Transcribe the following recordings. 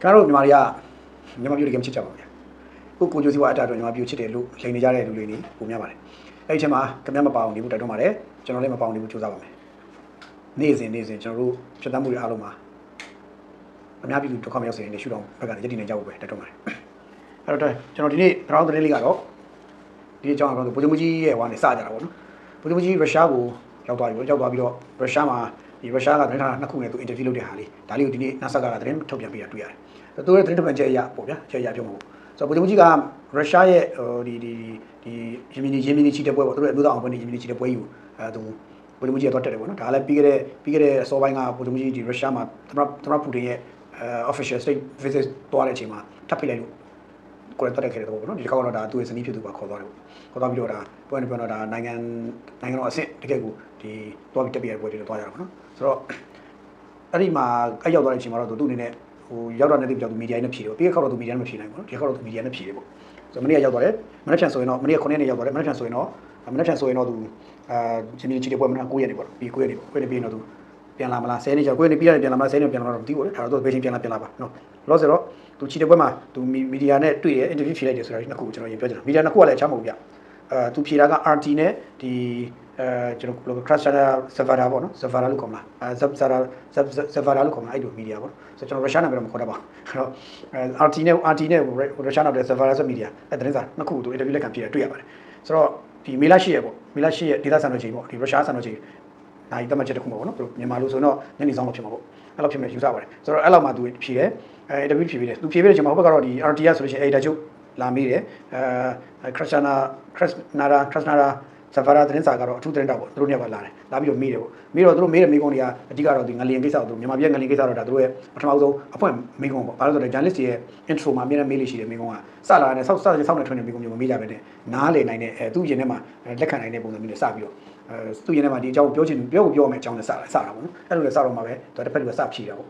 ကျွန်တော်တို့မြန်မာတွေကမြန်မာပြည်တကယ်မချစ်ကြပါဘူးဗျာကိုကိုကျိုးစီဝါအတာတော့မြန်မာပြည်ချစ်တယ်လို့လိန်နေကြတဲ့လူတွေနေပုံများပါတယ်အဲ့ဒီအချိန်မှာခင်ဗျားမပါအောင်နေဘူးတိုက်တွန်းပါတယ်ကျွန်တော်လည်းမပါအောင်နေဘူးစူးစမ်းပါမယ်နေ့စဉ်နေ့စဉ်ကျွန်တော်တို့ဖြတ်သန်းမှုတွေအားလုံးမှာအများပြည်သူဒုက္ခမရောက်စေတဲ့ရှုထောင့်ဘက်ကနေရည်တည်နေကြဖို့ပဲတိုက်တွန်းပါတယ်အဲ့တော့ကျွန်တော်ဒီနေ့ကျွန်တော်သတင်းလေးကတော့ဒီအကြောင်းကတော့ဗိုလ်ချုပ်ကြီးရဲ့ဟိုကနေစကြတာပေါ့နော်ဗိုလ်ချုပ်ကြီးရုရှားကိုရောက်သွားပြီပေါ့ရောက်သွားပြီးတော့ရုရှားမှာ ဒီရုရှားကသတင်းဌာနနှစ်ခုနဲ့သူအင်တာဗျူးလုပ်တဲ့ဟာလေးဒါလေးကိုဒီနေ့ NASA ကသတင်းထုတ်ပြန်ပေးတာတွေ့ရတယ်။သူရဲ့သတင်းထုတ်ပြန်ချက်အရပေါ့ဗျာချက်အရပြောမှာပေါ့။ဆိုတော့ဗိုလ်ချုပ်ကြီးကရုရှားရဲ့ဟိုဒီဒီဒီယမီနီယမီနီချီတဲ့ပွဲပေါ့သူတို့ရဲ့အမျိုးသားအောင်ပွဲနေယမီနီချီတဲ့ပွဲယူအဲသူဗိုလ်ချုပ်ကြီးကတော့တက်တယ်ပေါ့နော်။ဒါလည်းပြီးခဲ့တဲ့ပြီးခဲ့တဲ့အစောပိုင်းကဗိုလ်ချုပ်ကြီးဒီရုရှားမှာသမ္မတသမ္မတပူတင်ရဲ့အဲ official state visit သွားတဲ့အချိန်မှာထပ်ဖိလိုက်လို့ ကိုယ်တက်ခဲ့တဲ့တော့ပေါ့နော်ဒီတစ်ခါကတော့ဒါသူ့ရဲ့ဇနီးဖြစ်သူကခေါ်သွားတယ်ပေါ့ခေါ်သွားပြီးတော့ဒါပွဲနေပြောတော့ဒါနိုင်ငံနိုင်ငံတော်အဆင့်တကယ်ကိုဒီသွားပြီးတက်ပြရတဲ့ပွဲတွေတော့သွားကြတာပေါ့နော်ဆိုတော့အဲ့ဒီမှာအဲ့ရောက်သွားတဲ့အချိန်မှာတော့သူ့အနေနဲ့ဟိုရောက်တော့နေတဲ့ပြောသူမီဒီယာနဲ့ဖြေတယ်ပြီးခဲ့ခေါက်တော့သူမီဒီယာနဲ့မဖြေနိုင်ဘူးနော်ဒီခေါက်တော့သူမီဒီယာနဲ့ဖြေတယ်ပေါ့ဆိုတော့မနေ့ကရောက်သွားတယ်မနေ့ဖြန်ဆိုရင်တော့မနေ့က9ရက်နေ့ရောက်သွားတယ်မနေ့ဖြန်ဆိုရင်တော့မနေ့ဖြန်ဆိုရင်တော့သူအာချင်းချင်းချီတဲ့ပွဲမနေ့9ရက်နေ့ပေါ့ပြီး9ရက်နေ့ပေါ့9ရက်နေ့ပြီးရင်တော့သူပြန်လာမလား10ရက်နေ့ကျော်9ရက်နေ့ပြီးရတယ်ပြန်လာမလား10ရက်နေ့ပြန်လာတော့မသိဘူးလေဒါတော့သူဘယ်ချိန်ပြန်လာပြန်လာပါနော်လောဆယ်တော့ သူချီတဲ့ပွဲမှာသူမီဒီယာနဲ့တွေ့ရအင်တာဗျူးဖြေလိုက်တယ်ဆိုတာဒီနှစ်ခုကိုကျွန်တော်ရင်ပြောချင်တာမီဒီယာနှစ်ခုကလည်းအချမ်းမဟုတ်ဗျအဲသူဖြေတာက RT နဲ့ဒီအဲကျွန်တော်ဘယ်လို crash server ပေါ့နော် server လို့ခေါ်မလားအဲ server server လို့ခေါ်မလားအဲ့လိုမီဒီယာပေါ့ဆိုတော့ကျွန်တော်ရုရှားနာမည်တော့မခေါ်တတ်ပါဘူးအဲ့တော့အဲ RT နဲ့ RT နဲ့ရုရှားနာမည် server ဆိုမီဒီယာအဲသတင်းစာနှစ်ခုကိုသူ interview လက်ခံဖြေတာတွေ့ရပါတယ်ဆိုတော့ဒီမေလ8ရက်ပေါ့မေလ8ရက်ဒေသစံတော်ချိန်ပေါ့ဒီရုရှားစံတော်ချိန်နိုင်တတ်မှတ်ချက်တစ်ခုပေါ့နော်မြန်မာလိုဆိုတော့ညနေဆောင်လို့ဖြစ်မှာပေါ့ အဲ့လိုဖြစ်မယ်ယူဆပါတယ်ဆိုတော့အဲ့လောက်မှသူဖြေတယ်အဲ interview ဖြေပြီးတယ်သူဖြေပြီးတဲ့အချိန်မှာဟိုဘက်ကတော့ဒီ RT ရဆိုလို့ရှိရင် editor ချုပ်လာမေးတယ်အဲခရစ်စနာခရစ်နာရာခရစ်နာရာဇဖာရာသတင်းစာကတော့အထူးသတင်းတောက်ပေါ့သူတို့ညကလာတယ်လာပြီးတော့မေးတယ်ပေါ့မေးတော့သူတို့မေးတဲ့မေးခွန်းတွေကအဓိကတော့ဒီငလျင်ကိစ္စကိုသူမြန်မာပြည်ငလျင်ကိစ္စတော့ဒါသူတို့ရဲ့ပထမဆုံးအဖွင့်မေးခွန်းပေါ့ဘာလို့လဲဆိုတော့ journalist ရဲ့ intro မှာအများနဲ့မေးလို့ရှိတယ်မေးခွန်းကစလာတဲ့ဆောက်ဆောက်ဆောက်နေထွန်းနေမေးခွန်းမျိုးမမေးကြပဲနဲ့နားလည်နိုင်တဲ့အဲသူ့ရင်ထဲမှာလက်ခံနိုင်တဲ့ပုံစံမျိုးနဲ့စပြီးတော့ အဲသူ့ရင်ထဲမှာဒီအကြောင်းပြောချင်ပြောကိုပြောမယ်အကြောင်းနဲ့စတာစတာပေါ့နော်အဲ့လိုလဲစတော့မှာပဲသူတစ်ဖက်ကစဖြေတာပေါ့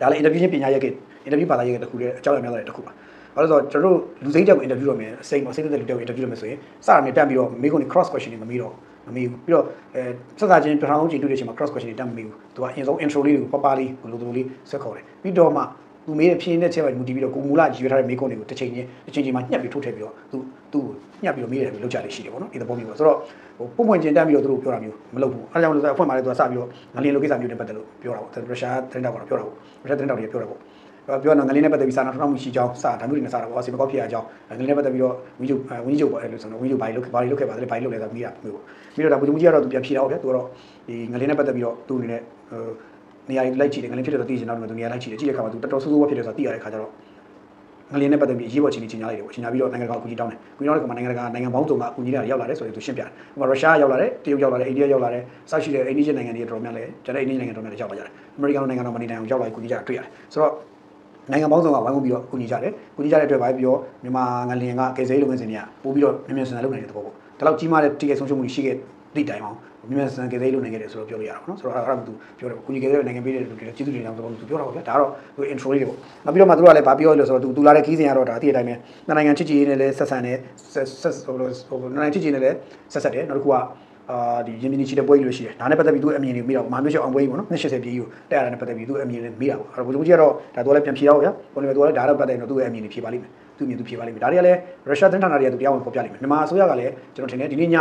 ဒါလည်း interview ချင်းပညာရက်က interview ပါလာရက်တခုလေအကြောင်းအများတဲ့တခုပါဘာလို့ဆိုတော့ကျွန်တော်တို့လူစိမ့်တက်ကို interview လုပ်မယ်စိတ်မစိတ်တဲ့လူတက်ကို interview လုပ်မယ်ဆိုရင်စတာနဲ့တက်ပြီးတော့မိကုန်း cross question တွေမမေးတော့မမေးဘူးပြီးတော့အဲစစချင်းပထမဆုံးချိန်တွေ့တဲ့အချိန်မှာ cross question တွေတက်မမေးဘူးသူကအရင်ဆုံး intro လေးကိုပပလေးဘလိုလိုလေးဆွဲခေါ်တယ်ပြီးတော့မှသူမေးတဲ့ဖြင်းတဲ့ချက်ပဲမူတည်ပြီးတော့ကိုမူလာရွေးထားတဲ့မိကုန်းတွေကိုတစ်ချိန်ချင်းတစ်ချိန်ချင်းမှာညှက်ပြီးထုတ်ထည့်ပြီးတော့သူ သူ့ကိုညှက်ပြီးတော့မေးတယ်ပြီးလောက်ကြလေးရှိတယ်ပေါ့နော်ဒီသဘောမျိုးပေါ့ဆိုတော့ဟိုပုံပွင့်ချင်းတက်ပြီးတော့သူတို့ပြောတာမျိုးမလုပ်ဘူးအဲဒါကြောင့်လို့ဆိုအဖွင့်မှာလည်းသူကစပြီးတော့ငလင်းလိုကိစ္စမျိုးနဲ့ပတ်သက်လို့ပြောတာပေါ့ရုရှားသတင်းတောက်ကတော့ပြောတာပေါ့ရုရှားသတင်းတောက်တွေပြောတာပေါ့ပြောတော့ငလင်းနဲ့ပတ်သက်ပြီးစာနာထောက်မှုရှိကြောင်းစာဒါမျိုးတွေနဲ့စာတာပေါ့အစီမကောက်ဖြစ်ရကြောင်းငလင်းနဲ့ပတ်သက်ပြီးတော့ဝင်းကျုပ်ဝင်းကျုပ်ပေါ့အဲ့လိုဆိုတော့ဝင်းကျုပ်ဘာလို့ဘာလို့လုပ်ခဲ့ပါလဲဘာလို့လုပ်လဲဆိုပြီးတာမျိုးပေါ့ပြီးတော့ဒါဘုသူကြီးကတော့သူပြန်ဖြေတော့ဗျာသူကတော့ဒီငလင်းနဲ့ပတ်သက်ပြီးတော့သူ့အနေနဲ့ဟိုနေရာလိုက်ကြည့်တယ်ငလင်းဖြစ်တယ်ဆိုသိချင်တော့သူနေရာလိုက်ကြည့်တယ်ကြည့်တဲ့အခါမှာသူတော်တော်ဆိုးဆိုးဝါဖြစ်တယ်ဆိုတော့သိရတဲ့အခါကျတော့ ငလင်းနဲ့ပတ်သက်ပြီးရေးပေါ်ချင်းချင်းညာလိုက်တယ်ပေါ့ချင်းညာပြီးတော့နိုင်ငံတကာအကူအညီတောင်းတယ်။ကူညီတောင်းတဲ့ကောင်နိုင်ငံတကာနိုင်ငံပေါင်းစုံကအကူအညီတွေရောက်လာတယ်ဆိုရင်သူရှင်းပြတယ်။ဥပမာရုရှားရောက်လာတယ်၊တရုတ်ရောက်လာတယ်၊အိန္ဒိယရောက်လာတယ်၊စရှိတဲ့အိန္ဒိယနိုင်ငံတွေတော်တော်များလဲကျန်တဲ့အိန္ဒိယနိုင်ငံတော်များလဲရောက်လာကြတယ်။အမေရိကန်နိုင်ငံတော်မနေနိုင်အောင်ရောက်လာကူညီကြတာတွေ့ရတယ်။ဆိုတော့နိုင်ငံပေါင်းစုံကဝိုင်းဝန်းပြီးတော့ကူညီကြတယ်။ကူညီကြတဲ့အတွက်ပါပြီးတော့မြန်မာငလင်ကကေဇေးလုပ်ငန်းစဉ်တွေကပို့ပြီးတော့မြန်မြန်ဆန်ဆန်လုပ်နိုင်တဲ့သဘောပေါ့။ဒါလောက်ကြီးမားတဲ့တိကျဆုံးရှုံးမှုရှိခဲ့သည့်တိုင်အောင် မြန်မြန်ဆန်ဆန်ကေဇေးလုပ်နိုင်ခဲ့တယ်ဆိုတော့ပြောလို့ရတာပေါ့နော်။ဆိုတော့အဲ့ဒါကသူပြောတယ်ကူညီကေဇေးနိုင်ငံပေးတဲ့လူတွေကျေးဇူးတင်ကြောင်းသဘောသူပြောတာပေါ့ဗျာ။ဒါကတော့သူ intro လေးတွေပေါ့။နောက်ပြီးတော့မှသူတို့ကလည်းဗာပြောလို့ဆိုတော့သူသူလာတဲ့ခီးစဉ်ကတော့ဒါအတိအတိုင်းပဲ။နိုင်ငံချစ်ကြည်ရေးနဲ့လည်းဆက်ဆံတယ်ဆက်ဆက်ဟိုလိုဟိုနိုင်ငံချစ်ကြည်ရေးနဲ့လည်းဆက်ဆက်တယ်။နောက်တစ်ခုကအာဒီရင်းမြစ်ချီတဲ့ပွဲကြီးလို့ရှိတယ်ဒါနဲ့ပတ်သက်ပြီးသူ့အမြင်တွေမိတော့မဟာမျိုးချက်အောင်ပွဲကြီးပေါ့နော်280ပြည်ကြီးကိုတက်ရတာနဲ့ပတ်သက်ပြီးသူ့အမြင်တွေမိတာပေါ့အဲ့တော့ဘုလူကြီးကတော့ဒါတော့လည်းပြန်ဖြေတော့ဗျာဘုလူကြီးကတော့ဒါတော့ပတ်သက်ရင်တော့သူ့ရဲ့အမြင်တွေဖြေပါလိမ့်မယ် သူ့အမြင်သူဖြေပါလိမ့်မယ်ဒါတွေကလည်းရုရှားသတင်းဌာနတွေကသူတရားဝင်ဖော်ပြလိမ့်မယ်မြန်မာအစိုးရကလည်းကျွန်တော်ထင်တယ်ဒီနေ့ည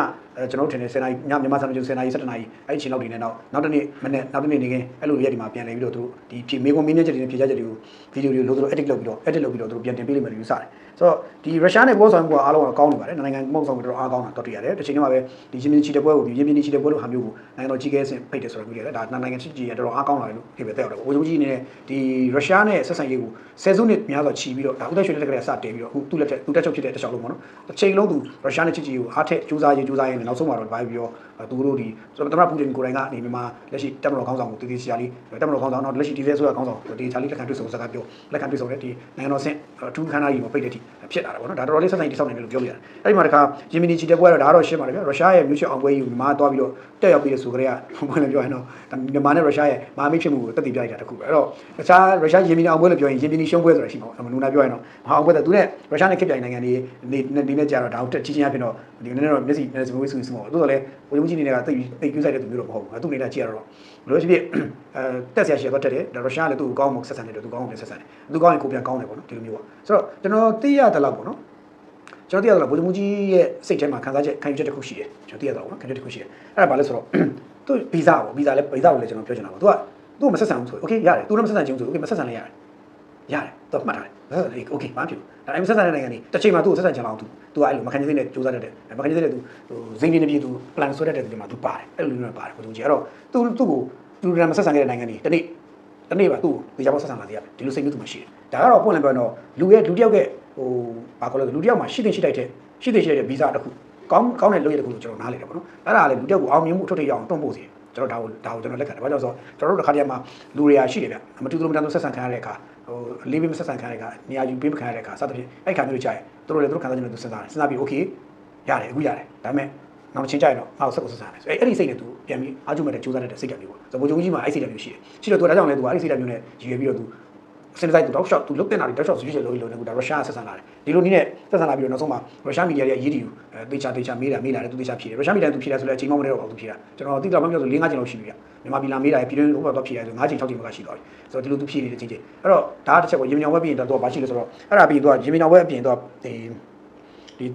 ကျွန်တော်ထင်တယ်10နာရီညမြန်မာစံတော်ချိန်10နာရီ17နာရီအဲ့ဒီချိန်လောက်ဒီနေ့နောက်နောက်တစ်နေ့မနေ့နောက်တစ်နေ့နေခင်အဲ့လိုရက်ဒီမှာပြန်လည်ပြီးတော့သူဒီဖြေမေကွန်မင်းနဲ့ချက်တွေနဲ့ဖြေချက်တွေကိုဗီဒီယိုတွေလို့သူတို့ edit လုပ်ပြီးတော့ edit လုပ်ပြီးတော့သူတို့ပြန်တင်ပေးလိမ့်မယ်လို့ယူဆတယ် ဆိုတော့ဒီရုရှားနဲ့ပေါ်ဆောင်မှုကအားလုံးကကောင်းနေပါတယ်နိုင်ငံမဟုတ်ဆောင်မှုတော့အားကောင်းတာတော်တည်ရတယ်တစ်ချိန်တည်းမှာပဲဒီရင်းမြစ်ချီတဲ့ပွဲကိုဒီရင်းမြစ်ချီတဲ့ပွဲလို့ဟာမျိုးကိုနိုင်ငံတော်ကြီးကဲဆင်ဖိတ်တယ်ဆိုတော့မျိုးလေဒါနိုင်ငံချီကြီးရတော်အားကောင်းလာတယ်လို့ဒီပဲတက်ရောက်တယ်ဝိုလ်ချုပ်ကြီးအနေနဲ့ဒီရုရှားနဲ့ဆက်ဆံရေးကိုဆယ်စုနှစ်များစွာချီပြီးတော့ဒါဥဒ္ဒရွှေလက်ကလေးစတင်ပြီးတော့အခုသူ့လက်ထက်သူတက်ချုပ်ဖြစ်တဲ့တခြားလုံးပေါ့နော်တစ်ချိန်လုံးသူရုရှားနဲ့ချစ်ကြည်ကိုအားထက်ကြိုးစားရေးကြိုးစားရေးနဲ့နောက်ဆုံးမှာတော့ဘာပြီးတော့ သူတို့ဒီဆိုတော့သမ္မတပူတင်ကိုယ်တိုင်ကနေမြန်မာလက်ရှိတက်မတော်ခေါင်းဆောင်ကိုတည်တည်ရှာလေးတက်မတော်ခေါင်းဆောင်တော့လက်ရှိဒီလဲဆိုရခေါင်းဆောင်ဒီချာလီလက်ခံတွေ့ဆုံစကားပြောလက်ခံတွေ့ဆုံတဲ့ဒီနိုင်ငံတော်ဆင့်အထူးခန်းသားကြီးမှာပိတ်တဲ့အထိဖြစ်လာတာပေါ့နော်ဒါတော်တော်လေးဆက်ဆိုင်တိဆောက်နေတယ်လို့ပြောလို့ရတယ်အဲ့ဒီမှာတခါယီမီနီချီတက်ပွဲတော့ဒါတော့ရှင်းပါတယ်ဗျရုရှားရဲ့မြို့ချအောင်ပွဲကြီးကိုမြန်မာသွားပြီးတော့တက်ရောက်ပြီးတဲ့ဆိုကြတဲ့ကဘယ်လိုပြောရင်တော့မြန်မာနဲ့ရုရှားရဲ့မဟာမိတ်ဖြစ်မှုကိုတက်တည်ပြလိုက်တာတခုပဲအဲ့တော့တခြားရုရှားယီမီနီအောင်ပွဲလို့ပြောရင်ယီမီနီရှုံးပွဲဆိုတာရှိမှာပေါ့နမူနာပြောရင်တော့မဟာအောင်ပွဲတဲ့သူနဲ့ရုရှားနဲ့ခက်ပြိုင်နိုင်ငံတွေနေနေနဲ့ကြာတော့ဒါကိုတက်ကြီးချင်းအဖြစ်တော့ဒီနည်းနည်းတော့မျက်စိမျက်စိမွေးဆူဆူမှာပေါ့တိုးတော့လေဘုံကြီးနေတဲ့ကတိတ်တိတ်ကူးဆိုင်တဲ့သူမျိုးတော့မဟုတ်ဘူး။သူ့အနေနဲ့ကြည့်ရတော့လို့ဖြစ်ဖြစ်အဲတက်ဆရာရှယ်တော့တက်တယ်ဒါရုရှားလည်းသူ့ကိုကောင်းမှဆက်ဆံတယ်သူကောင်းမှဆက်ဆံတယ်။သူကောင်းရင်ကိုပြန်ကောင်းတယ်ပေါ့နော်ဒီလိုမျိုးပါ။ဆိုတော့ကျွန်တော်သိရတဲ့လောက်ပေါ့နော်။ကျွန်တော်သိရတဲ့လောက်ဗိုလ်ချုပ်ကြီးရဲ့စိတ်ထဲမှာခံစားချက်ခံယူချက်တစ်ခုရှိတယ်။ကျွန်တော်သိရတဲ့လောက်ပေါ့နော်ခံယူချက်တစ်ခုရှိတယ်။အဲ့ဒါဘာလဲဆိုတော့သူ့ဗီဇပေါ့ဗီဇလည်းဗီဇကိုလည်းကျွန်တော်ပြောချင်တာပေါ့။ तू ကသူ့ကိုမဆက်ဆံဘူးဆိုရင် okay ရတယ်။ तू လည်းမဆက်ဆံချင်ဘူးဆိုရင် okay မဆက်ဆံလည်းရတယ်။ရတယ်။တော့မှတ်ထားတယ် โอเคဘာဖြစ်ဘူးဒါပေမဲ့ဆက်ဆံတဲ့နိုင်ငံကြီးတစ်ချိန်မှာသူ့ကိုဆက်ဆံချင်အောင်သူသူကအဲ့လိုမခံချင်တဲ့စူးစမ်းတတ်တယ်မခံချင်တဲ့သူဟိုဇိမ်ပြင်းနေပြီသူ plan ဆွဲတတ်တဲ့သူတွေမှာသူပါတယ်အဲ့လိုမျိုးပါတယ်ဘုရားကြီးအဲ့တော့သူသူ့ကိုသူတို့မဆက်ဆံခဲ့တဲ့နိုင်ငံကြီးတနေ့တနေ့ပါသူ့ကိုဒီကြောင်ဆက်ဆံလာစေရမယ်ဒီလိုစိတ်မျိုးသူမရှိတယ်ဒါကတော့ပွင့်လင်းပြောတော့လူရဲ့လူတယောက်ရဲ့ဟိုဘာခေါ်လဲလူတယောက်မှာရှိတဲ့ရှိတိုက်တဲ့ရှိတဲ့ရှိတဲ့ဗီဇတစ်ခုကောင်းကောင်းတဲ့လုပ်ရတဲ့ခုကိုကျွန်တော်နားလေတယ်ပေါ့နော်အဲ့ဒါကလည်းလူတယောက်ကိုအောင်မြင်မှုအထွတ်ထိပ်ရအောင်တွန်းပို့စေကျွန်တော်ဒါကိုဒါကိုကျွန်တော်လက်ခံတယ်ဘာကြောင့်ဆိုတော့ကျွန်တော်တို့တစ်ခါတည်းမှာလူတွေကရှိတယ်ဗျမတူတူမတန်တူဆက်ဆံခံရတဲ့အခါ ဟိုလေးပေးမဆက်ဆံခံရတဲ့ခါနေရာယူပေးမခံရတဲ့ခါစသဖြင့်အဲ့ခါမျိုးကြရင်တို့လည်းတို့ခံစားခြင်းနဲ့သူစဉ်းစားတယ်စဉ်းစားပြီး okay ရတယ်အခုရတယ်ဒါပေမဲ့နောက်ချင်းကြရင်တော့ငါ့ကိုဆက်ကိုဆက်ဆံတယ်ဆိုအဲ့အဲ့ဒီစိတ်နဲ့ तू ပြန်ပြီးအားကျုံမဲ့တဲ့စူးစမ်းတဲ့စိတ်ဓာတ်မျိုးပေါ့ဆိုတော့ဘုံချုပ်ကြီးမှာအဲ့စိတ်ဓာတ်မျိုးရှိတယ်ရှိတော့ तू ဒါကြောင့်လဲ तू အဲ့ဒီစိတ်ဓာတ်မျိုးနဲ့ရည်ရွယ်ပြီးတော့ तू အစင်းတိုက်သူတောက်လျှောက်သူလုတ်တင်တာတွေတောက်လျှောက်ဆွေးကြည့်လို့လို့နေကူဒါရုရှားကဆက်ဆံလာတယ်ဒီလိုနည်းနဲ့ဆက်ဆံလာပြီးတော့နောက်ဆုံးမှာရုရှားမီဒီယာတွေအရေးတည်ယူသေချာသေချာမေးတာမေးလာတယ်သူသေချာဖြေတယ်ရုရှားမီဒီယာသူဖြေတာဆိုလည်းအချိန်မှမတည့်တော့ဘူးသူဖြေတာကျွန်တော်တိကျမှမပြောဆို၄-၅ချိန်လောက်ရှိပြီဗျမြန်မာပြည်လာမေးတာပြည်တွင်းဥပဒေတော့ဖြေတယ်ဆို၅ချိန်၆ချိန်မှရှိသွားပြီဆိုတော့ဒီလိုသူဖြေနေတဲ့အချိန်ချင်းအဲ့တော့ဒါကတစ်ချက်ကိုရင်မြောင်ဝက်ပြင်တော့ဘာရှိလဲဆိုတော့အဲ့ဒါပြီးတော့ရင်မြောင်ဝက်ပြင်တော့ဒီဒီ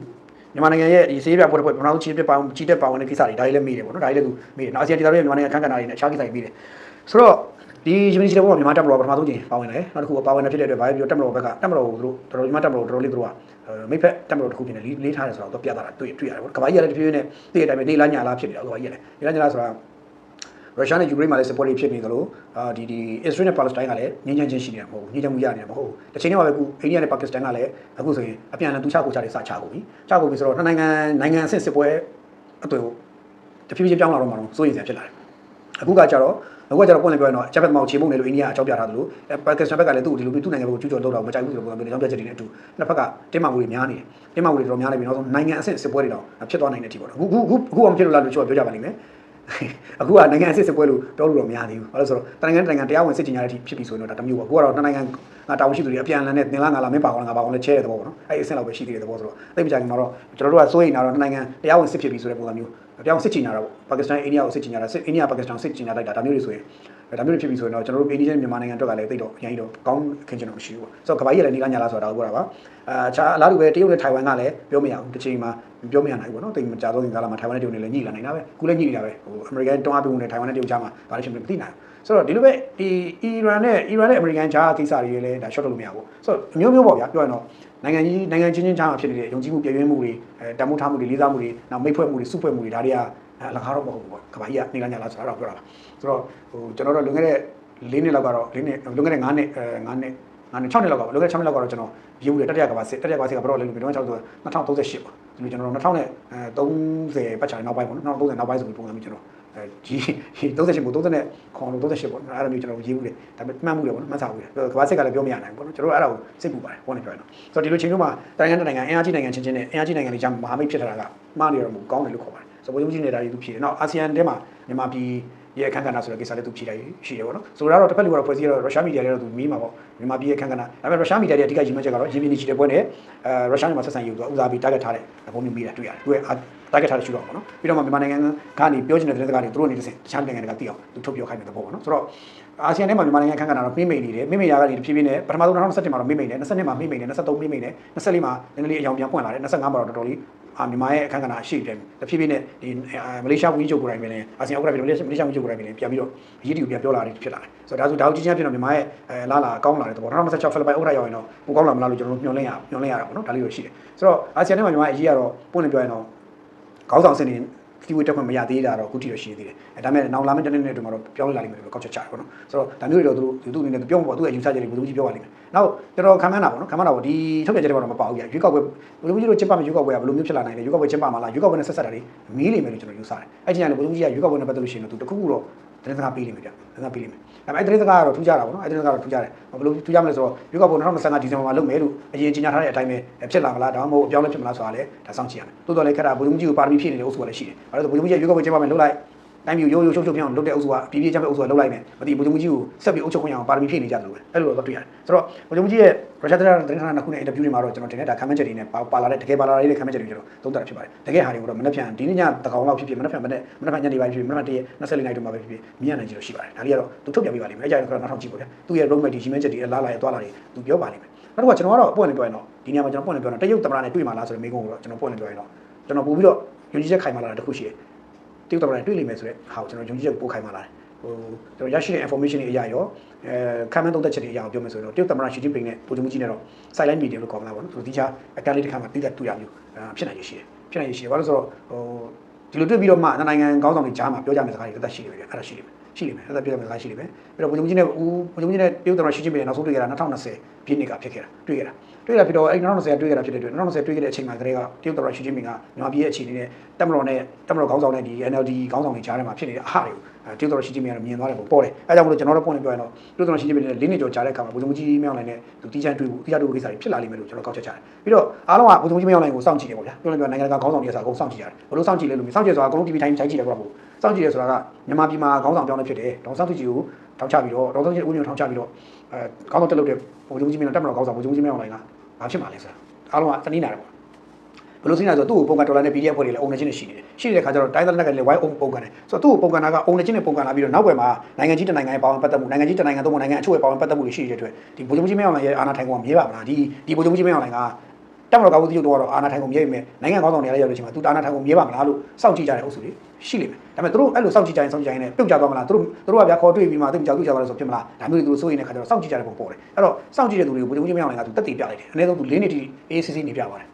မြန်မာနိုင်ငံရဲ့ဒီဆေးပြပွဲတွေပထမဆုံးချီတက်ပါဝင်ချီတက်ပါဝင်တဲ့ကိစ္စတွေဒါတွေလည်းမေးတယ်ပေါ့နော်ဒါတွေလည်းသူမေးတယ်။နောက်အာဆီယံဒေသတွေရဲ့မြန်မာနိုင်ငံအခမ်းကဏ္ဍတွေနဲ့အခြားကိစ္စတွေမေးတယ်။ဆိုတော့ ဒီဂျမနီချီတဲ့ဘုံကမြန်မာတပ်မတော်ပထမဆုံးချိန်ပါဝင်တယ်နောက်တစ်ခုကပါဝင်နေဖြစ်တဲ့အတွက်ဘာပဲပြောတပ်မတော်ဘက်ကတပ်မတော်ကိုသူတို့တော်တော်မြန်မာတပ်မတော်တော်တော်လေးသူတို့ကမိဖက်တပ်မတော်တစ်ခုဖြစ်နေလေးလေးထားတယ်ဆိုတော့ပြတာတွေ့တွေ့ရတယ်ပေါ့ကဘာကြီးကလည်းတဖြည်းဖြည်းနဲ့တည့်တဲ့အတိုင်းပဲနေလားညာလားဖြစ်နေတာကဘာကြီးကလည်းနေလားညာလားဆိုတာရုရှားနဲ့ယူကရိန်းမှာလည်း support တွေဖြစ်နေသလိုအာဒီဒီ Israel နဲ့ Palestine ကလည်းငြင်းချမ်းချင်းရှိနေတာမဟုတ်ဘူးငြင်းချမ်းမှုရနေတာမဟုတ်ဘူးတစ်ချိန်တည်းမှာပဲအခုအိန္ဒိယနဲ့ပါကစ္စတန်ကလည်းအခုဆိုရင်အပြန်အလှန်တူချကိုချတွေစချကုန်ပြီချကုန်ပြီဆိုတော့နှစ်နိုင်ငံနိုင်ငံအဆင့်စစ်ပွဲအတွေ့ကိုတဖြည်းဖြည်းပြောင်းလာတော့မှတော့စိုးရိမ်စရာဖြစ်လာတယ်အခုကကြတော့ အခုကကြတော့ပွင့်လင်းပြောရင်တော့အချက်ဘက်မောင်ချေမှုန်တယ်လို့အိန္ဒိယအကြောင်းပြထားသလိုပါကစ္စတန်ဘက်ကလည်းသူ့ကိုဒီလိုမျိုးသူ့နိုင်ငံဘက်ကိုကျူးကျော်လုပ်တာမကြိုက်ဘူးဆိုတော့ပုံစံမျိုးအကြောင်းပြချက်တွေနဲ့အတူနှစ်ဖက်ကတင်းမာမှုတွေများနေတယ်တင်းမာမှုတွေတော်တော်များနေပြီနောက်ဆုံးနိုင်ငံအဆင့်စစ်ပွဲတွေတော့ဖြစ်သွားနိုင်တဲ့အထိပေါ့နော်အခုအခုအခုအောင်ဖြစ်လို့လားလို့ကျွန်တော်ပြောကြပါလိမ့်မယ်အခုကနိုင်ငံအစစ်စစ်ပွဲလို့ပြောလို့တော့မရသေးဘူး။ဘာလို့ဆိုတော့တနိုင်ငံနိုင်ငံတရားဝင်စစ်ကြေညာတဲ့အထိဖြစ်ပြီဆိုရင်တော့ဒါတမျိုးပေါ့။အခုကတော့တနိုင်ငံငါတာဝန်ရှိသူတွေအပြန်အလှန်နဲ့သင်လားငါလားမင်းပါကောင်းလားငါပါကောင်းလဲချဲတဲ့သဘောပေါ့နော်။အဲ့ဒီအဆင့်လောက်ပဲရှိသေးတဲ့သဘောဆိုတော့အဲ့ဒီကြရင်မှာတော့ကျွန်တော်တို့ကစိုးရိမ်တာတော့တနိုင်ငံတရားဝင်စစ်ဖြစ်ပြီဆိုတဲ့ပုံစံမျိုး တရားဝင်စစ်ကြေညာတာပေါ့။ပါကစ္စတန်အိန္ဒိယကိုစစ်ကြေညာတာစစ်အိန္ဒိယပါကစ္စတန်စစ်ကြေညာလိုက်တာဒါမျိုးတွေဆိုရင်ဒါမျိုးတွေဖြစ်ပြီဆိုရင်တော့ကျွန်တော်တို့အိန္ဒိယမြန်မာနိုင်ငံအတွက်ကလည်းတိတ်တော့အရင်တော့ကောင်းခင်ချင်တော့မရှိဘူးပေါ့။ဆိုတော့ကဘာကြီးလည်းနေကညာလားဆိုတာတော့ပြောတာပါ။အာခြားအလားတူပဲတရုတ်နဲ့ထိုင်ဝမ်ကလည်းပြောမရဘူးတစ်ချိန်မှာပြောမရနိုင်ဘူးပေါ့နော်။တိတ်မကြတော့ခင်ကာလမှာထိုင်ဝမ်နဲ့တရုတ်နဲ့လည်းညှိလာနိုင်တာပဲ။ခုလည်းညှိနေတာပဲ။ဟိုအမေရိကန်တောင်းအပ်ပြီးနဲ့ထိုင်ဝမ်နဲ့တရုတ်ကြားမှာဘာလို့ဖြစ်မလဲမသိနိုင်ဘူး။ ဆိုတော့ဒီလိုပဲဒီအီရန်နဲ့အီရန်နဲ့အမေရိကန်ကြားကိစ္စတွေလည်းဒါ short လုပ်လို့မရဘူး။ဆိုတော့အမျိုးမျိုးပေါ့ဗျာပြောရင်တော့နိုင်ငံကြီးနိုင်ငံချင်းချင်းကြားမှာဖြစ်နေတဲ့ယုံကြည်မှုပြည့်ဝမှုတွေအဲတမိုးထားမှုတွေလေးစားမှုတွေနောက်မိတ်ဖွဲ့မှုတွေစုဖွဲ့မှုတွေဒါတွေကအဲလကားတော့မဟုတ်ဘူးပေါ့။ကဘာကြီးကနေကညာလားဆိုတာတော့ပြောတာပါ။ဆိုတော့ဟိုကျွန်တော်တို့လွန်ခဲ့တဲ့၄နှစ်လောက်ကတော့၄နှစ်လွန်ခဲ့တဲ့၅နှစ်အဲ၅နှစ်ငါနဲ့6နှစ်လောက်ကလွန်ခဲ့တဲ့6နှစ်လောက်ကတော့ကျွန်တော်ရေးဦးတယ်တတိယကဘာစစ်တတိယကဘာစစ်ကဘရော့လေးလို့ပြောတော့6ဆို2038ပေါ့ဒီလိုကျွန်တော်2030ပတ်ချာနောက်ပိုင်းပေါ့နော်2030နောက်ပိုင်းဆိုပြီးပုံစံမျိုးကျွန်တော်အဲ ဒီ38ကို30နဲ့ခွန်လို့38ပေါ့အဲ့ဒါမျိုးကျွန်တော်ရေးဦးတယ်ဒါပေမဲ့မှတ်မှုတယ်ပေါ့နော်မှတ်စာဦးတယ်ကဘာစစ်ကလည်းပြောမရနိုင်ဘူးပေါ့နော်ကျွန်တော်အဲ့ဒါကိုစိတ်ပူပါတယ်ဘောနေပြောရင်တော့ဆိုတော့ဒီလိုချိန်မျိုးမှာတိုင်းနိုင်ငံနိုင်ငံအင်အားကြီးနိုင်ငံချင်းချင်းနဲ့အင်အားကြီးနိုင်ငံတွေကြားမဟာမိတ်ဖြစ်လာတာကမှားနေတော့မဟုတ်ကောင်းတယ်လို့ခေါ်ပါတယ်ဆိုတော့ဘုံကြီးနေတာတွေသူဖြစ်တယ်နောက်အာဆီယံထဲမှာမြန်မာပြည်ရဲ့အခန်းကဏ္ဍဆိုတဲ့ကိစ္စလေးသူဖြေလိုက်ရှိတယ်ပေါ့နော်ဆိုတော့တစ်ဖက်လူကတော့ဖွဲ့စည်းရတော့ရုရှားမီဒီယာတွေတော့သူမီးမှာပေါ့မြန်မာပြည်ရဲ့အခန်းကဏ္ဍဒါပေမဲ့ရုရှားမီဒီယာတွေအဓိကရည်မှန်းချက်ကတော့ရင်းမြစ်နေချီတဲ့ပွဲနဲ့အဲရုရှားမြန်မာဆက်ဆံရေးကိုသူဦးစားပေး target ထားတဲ့ဘုံမျိုးမိတာတွေ့ရတယ်သူရဲ့ target ထားတဲ့ရှုတော့ပေါ့နော်ပြီးတော့မှမြန်မာနိုင်ငံကနေပြောချင်တဲ့သတင်းစကားတွေသူတို့အနေနဲ့တခြားနိုင်ငံတွေကသိအောင်သူထုတ်ပြောခိုင်းတဲ့သဘောပေါ့နော်ဆိုတော့အာဆီယံထဲမှာမြန်မာနိုင်ငံအခန်းကဏ္ဍတော့မိမိနေတယ်မိမိရာကနေဖြည်းဖြည်းနဲ့ပထမဆုံး2017မှာတော့မိမိနေ22မှာမိမိနေ23မိမိနေ24မှာနည်းနည်းလေးအယောင်ပြန်ပွင့်လာတယ်25မှာတော့တော်တော်လေးအာမြန်မာရဲ့အခန်းကဏ္ဍရှိတယ်တဖြည်းဖြည်းနဲ့ဒီမလေးရှားဝီချုပ်ကိုယ်တိုင်ပဲလေအာဆီယံဥက္ကဋ္ဌပြည်မလေးရှားမလေးရှားဝီချုပ်ကိုယ်တိုင်ပဲပြန်ပြီးတော့အရေးတူပြန်ပြောလာတယ်ဖြစ်လာတယ်ဆိုတော့ဒါဆိုဒါကိုကြီးချင်းဖြစ်တော့မြန်မာရဲ့အဲလာလာကောင်းလာတဲ့သဘော2016ဖိလစ်ပိုင်ဥက္ကဋ္ဌရောက်ရင်တော့ပိုကောင်းလာမလားလို့ကျွန်တော်တို့ညွှန်လင့်ရညွှန်လင့်ရတာပေါ့နော်ဒါလေးတော့ရှိတယ်ဆိုတော့အာဆီယံထဲမှာမြန်မာအရေးကတော့ပွင့်လင်းပြောရင်တော့ ခေါင်းဆောင်စင်နေဒီဝေတက်ခွင့်မရသေးတာတော့အခုထိတော့ရှိသေးတယ်အဲဒါပေမဲ့နောက်လာမယ့်တစ်နေ့နဲ့တူမှာတော့ပြောင်းလဲလာလိမ့်မယ်လို့ကောက်ချက်ချတယ်ပေါ့နော်ဆိုတော့ဒါမျိုးတွေတော့သူတို့သူအနေနဲ့ပြောမှာပေါ့သူ့ရဲ့ယူဆချက်တွေဘယ်လိုကြီးပြောပါလိမ့်မယ်နောက်ကျွန်တော်ခံမှန်းတာပေါ့နော်ခံမှန်းတာပေါ့ဒီထုတ်ပြန်ချက်တွေကတော့မပေါဘူးပြရွေးကောက်ပွဲဘယ်လိုကြီးတို့ကျင်းပမယ်ရွေးကောက်ပွဲကဘယ်လိုမျိုးဖြစ်လာနိုင်လဲရွေးကောက်ပွဲကျင်းပမှာလားရွေးကောက်ပွဲနဲ့ဆက်ဆက်တာတွေမီးလိမ့်မယ်လို့ကျွန်တော်ယူဆတယ်အဲ့ဒီညလည်းဘယ်လိုကြီးကရွေးကောက်ပွဲနဲ့ပတ်သက်လို့ရှိရင်တော့သူတခုခုတော့ သတင်းစကားပေးလိမ့်မယ်ဗျသတင်းစကားပေးလိမ့်မယ်ဒါပေမဲ့အဲ့သတင်းစကားကတော့ထူးခြားတာပေါ့နော်အဲ့သတင်းစကားကတော့ထူးခြားတယ်ဘယ်လိုထူးခြားမလဲဆိုတော့ရွေးကောက်ပွဲ2025ဒီဇင်ဘာမှာလုပ်မယ်လို့အရင်ကြေညာထားတဲ့အတိုင်းပဲဖြစ်လာမလားဒါမှမဟုတ်အပြောင်းလဲဖြစ်မလားဆိုတာလည်းဒါစောင့်ကြည့်ရမယ်တိုးတော်လည်းခက်တာဘုံကြီးကိုပါရမီဖြည့်နေတဲ့အုပ်စုကလည်းရှိတယ်အဲ့ဒါဆိုဘုံကြီးရွေးကောက်ပွဲကျင်းပမယ်လုပ်လိုက် တိုင်းပြည်ရိုးရိုးရှုပ်ရှုပ်ပြောင်းလုပ်တဲ့အုပ်စုကပြည်ပြည်ချမ်းပဲအုပ်စုကလုပ်လိုက်မယ်မသိဘူးဗိုလ်ချုပ်ကြီးကိုဆက်ပြီးအုပ်ချုပ်ခွင့်ရအောင်ပါရမီဖြည့်နေကြတယ်လို့ပဲအဲ့လိုတော့တွေ့ရတယ်ဆိုတော့ဗိုလ်ချုပ်ကြီးရဲ့ရုရှားသတင်းသတင်းဌာနနှစ်ခုနဲ့အင်တာဗျူးတွေမှာတော့ကျွန်တော်တင်တဲ့ဒါခံမှန်းချက်တွေနဲ့ပါလာတဲ့တကယ်ပါလာတဲ့ခံမှန်းချက်တွေကျွန်တော်သုံးသပ်တာဖြစ်ပါတယ်တကယ်ဟာတွေကိုတော့မနှက်ဖြန်ဒီနေ့ညတကောင်လောက်ဖြစ်ဖြစ်မနှက်ဖြန်မနေ့မနှက်ဖြန်ညနေပိုင်းဖြစ်ဖြစ်မနှက်ဖြန်တည်း24နိုင်တုန်းမှာပဲဖြစ်ဖြစ်မြင်ရနိုင်ကြလို့ရှိပါတယ်ဒါလေးကတော့သူထုတ်ပြန်ပြပါလိမ့်မယ်အကြိုင်ကတော့နောက်ထောင်ကြည့်ပေါ့ဗျာသူ့ရဲ့ roadmap ဒီ Gmail ချက်တွေအလားလာရဲ့သွားလာတွေသူပြောပါလိမ့်မယ်နောက်တစ်ခါကျွန်တော်ကတော့အပွင့်နေပြောရင်တော့ဒီနေရာမှာကျွန်တော်ပွင့်နေပြောတော့တရုတ်သမ္မတနဲ့တွေ့မှာလားဆိုတဲ့မေးခွန်းကိုတော့ကျွန်တော်ပွင့်နေပြောရင်တော့ကျွန်တော်ပို့ပြီးတော့ယုံကြည်ချက်ခိုင်မာလာတာတစ်ခုရှိတယ် တရုတ်သမ္မတနဲ့တွေ့လိမ့်မယ်ဆိုတဲ့ဟာကိုကျွန်တော်ယုံကြည်ချက်ပို့ခိုင်မာလာတယ်ဟိုကျွန်တော်ရရှိတဲ့ information တွေအရာရောအဲခံမှန်းသုံးသက်ချက်တွေအရာကိုပြောမယ်ဆိုရင်တော့တရုတ်သမ္မတရှီကျင်းပင်နဲ့ဗိုလ်ချုပ်မှုကြီးနဲ့တော့ silent meeting လို့ခေါ်မလားပေါ့နော်သူဒီချာအကန့်လေးတစ်ခါမှတိကျတွေ့ရမျိုးဖြစ်နိုင်ရရှိတယ်ဖြစ်နိုင်ရရှိတယ်ဘာလို့ဆိုတော့ဟိုဒီလိုတွေ့ပြီးတော့မှနိုင်ငံကောင်းဆောင်တွေကြားမှာပြောကြမယ့်စကားတွေတက်ရှိနေပြီအဲ့ဒါရှိနေပြီရှိနေမယ်အဲ့ဒါပြောကြမယ့်စကားရှိနေမယ်ပြီးတော့ဗိုလ်ချုပ်ကြီးနဲ့ဦးဗိုလ်ချုပ်ကြီးနဲ့တရုတ်သမ္မတရှီကျင်းပင်နောက်ဆုံးတွေ့ကြတာ2020ပြည့်နှစ်ကဖြစ်ခဲ့တာတွေ့ခဲ့တာ တွေ့ရဖြစ်တော့အဲ့2020တွေ့ခဲ့တာဖြစ်တဲ့အတွက်2020တွေ့ခဲ့တဲ့အချိန်မှာကလေးကတရုတ်သမ္မတရှီကျင်းပင်ကမြန်မာပြည်ရဲ့အခြေအနေနဲ့တက်မတော်နဲ့တက်မတော်ခေါင်းဆောင်နဲ့ဒီ NLD ခေါင်းဆောင်တွေကြားထဲမှာဖြစ်နေတဲ့အဟတွေကိုတရုတ်သမ္မတရှီကျင်းပင်ကတော့မြင်သွားတယ်ပေါ့ပေါ်တယ်အဲကြောင့်မလို့ကျွန်တော်တို့ပုံနေပြောရင်တော့တရုတ်သမ္မတရှီကျင်းပင်နဲ့၄နှစ်ကျော်ကြားတဲ့အခါမှာဗိုလ်ချုပ်ကြီးမြောက်နိုင်တဲ့သူတီးချမ်းတွေ့ဘူးတီးချမ်းတွေ့ဘူးကိစ္စတွေဖြစ်လာလိမ့်မယ်လို့ကျွန်တော်ကောက်ချက်ချတယ်ပြီးတော့အားလုံးကဗိုလ်ချုပ်ကြီးမြောက်နိုင်ကိုစောင့်ကြည့်တယ်ပေါ့ဗျာပြောလို့ပြောနိုင်ငံတကာခေါင်းဆောင်တွေဆိုတာအကုန်စောင့်ကြည့်ရတယ်ဘလို့စောင့်ကြည့်လဲလို့စောင့်ကြည့်ဆိုတာအကုန်လုံး TV တိုင်းတိုင်းကြည့်တယ်ပေါ့ဘူးစောင့်ကြည့်တယ်ဆိုတာကမြန်မာပြည်မှာခေါင်းဆောင်ပြောင်းနေဖြစ်တယ်ဒေါန်စောင့်ကြည့်ကိုထောက်ချပြီးတော့ဒေါန်စောင့်ကြည့်ဦးညွန့်ထောက်ချပြီးတော့အဲခေါင်းဆောင်တက်လို့တဲ့ဗိုလ်ချုပ်ကြီးမြောက်တက်မတော်ခေါင်းဆောင်ဗိုလ်ချုပ်ကြီးမြောက်နိုင်က ဘာဖြစ်မှာလဲဆိုတာအားလုံးကတနည်းနာတယ်ပေါ့ဘယ်လိုစိနေလဲဆိုတော့သူ့ကိုပုံကန်ဒေါ်လာနဲ့ PDF ဖွဲ့တွေလည်းအုံနေချင်းနဲ့ရှိနေတယ်ရှိနေတဲ့ခါကျတော့တိုင်းသားလက်ကလည်း why အုံပုံကန်တယ်ဆိုတော့သူ့ကိုပုံကန်တာကအုံနေချင်းနဲ့ပုံကန်လာပြီးတော့နောက်ွယ်မှာနိုင်ငံကြီးတစ်နိုင်ငံရဲ့ပါဝင်ပတ်သက်မှုနိုင်ငံကြီးတစ်နိုင်ငံသုံးဖို့နိုင်ငံအချို့ရဲ့ပါဝင်ပတ်သက်မှုတွေရှိနေတဲ့အတွက်ဒီဗိုလ်ချုပ်ကြီးမင်းအောင်လှိုင်ရဲ့အာဏာထိုင်ကုန်ကမြဲပါမလားဒီဒီဗိုလ်ချုပ်ကြီးမင်းအောင်လှိုင်က တက်မတော်ကောင်းမှုတရုတ်တော့အာဏာထိုင်ကုန်မြဲပြီမဲ့နိုင်ငံကောင်းဆောင်တွေလည်းရောက်လို့ချင်းမှာသူအာဏာထိုင်ကုန်မြဲပါမလားလို့စောင့်ကြည့်ကြတဲ့အုပ်စုတွေရှိလိမ့်မယ်ဒါပေမဲ့သူတို့အဲ့လိုစောင့်ကြည့်ကြရင်စောင့်ကြည့်ကြရင်လည်းပြုတ်ကြသွားမလားသူတို့သူတို့ကဗျာခေါ်တွေ့ပြီးမှသူကြောက်ကြည့်ကြသွားလို့ဆိုဖြစ်မလားဒါမျိုးတွေသူတို့စိုးရိမ်တဲ့ခါကျတော့စောင့်ကြည့်ကြတဲ့ပုံပေါ်တယ်အဲ့တော့စောင့်ကြည့်တဲ့သူတွေကိုဗိုလ်ချုပ်ကြီးမင်းအောင်လှိုင်ကသူတက်တည်ပြလိုက်တယ်အနည်းဆုံးသူ၄နှစ်တိ ACC နေပြပါတယ်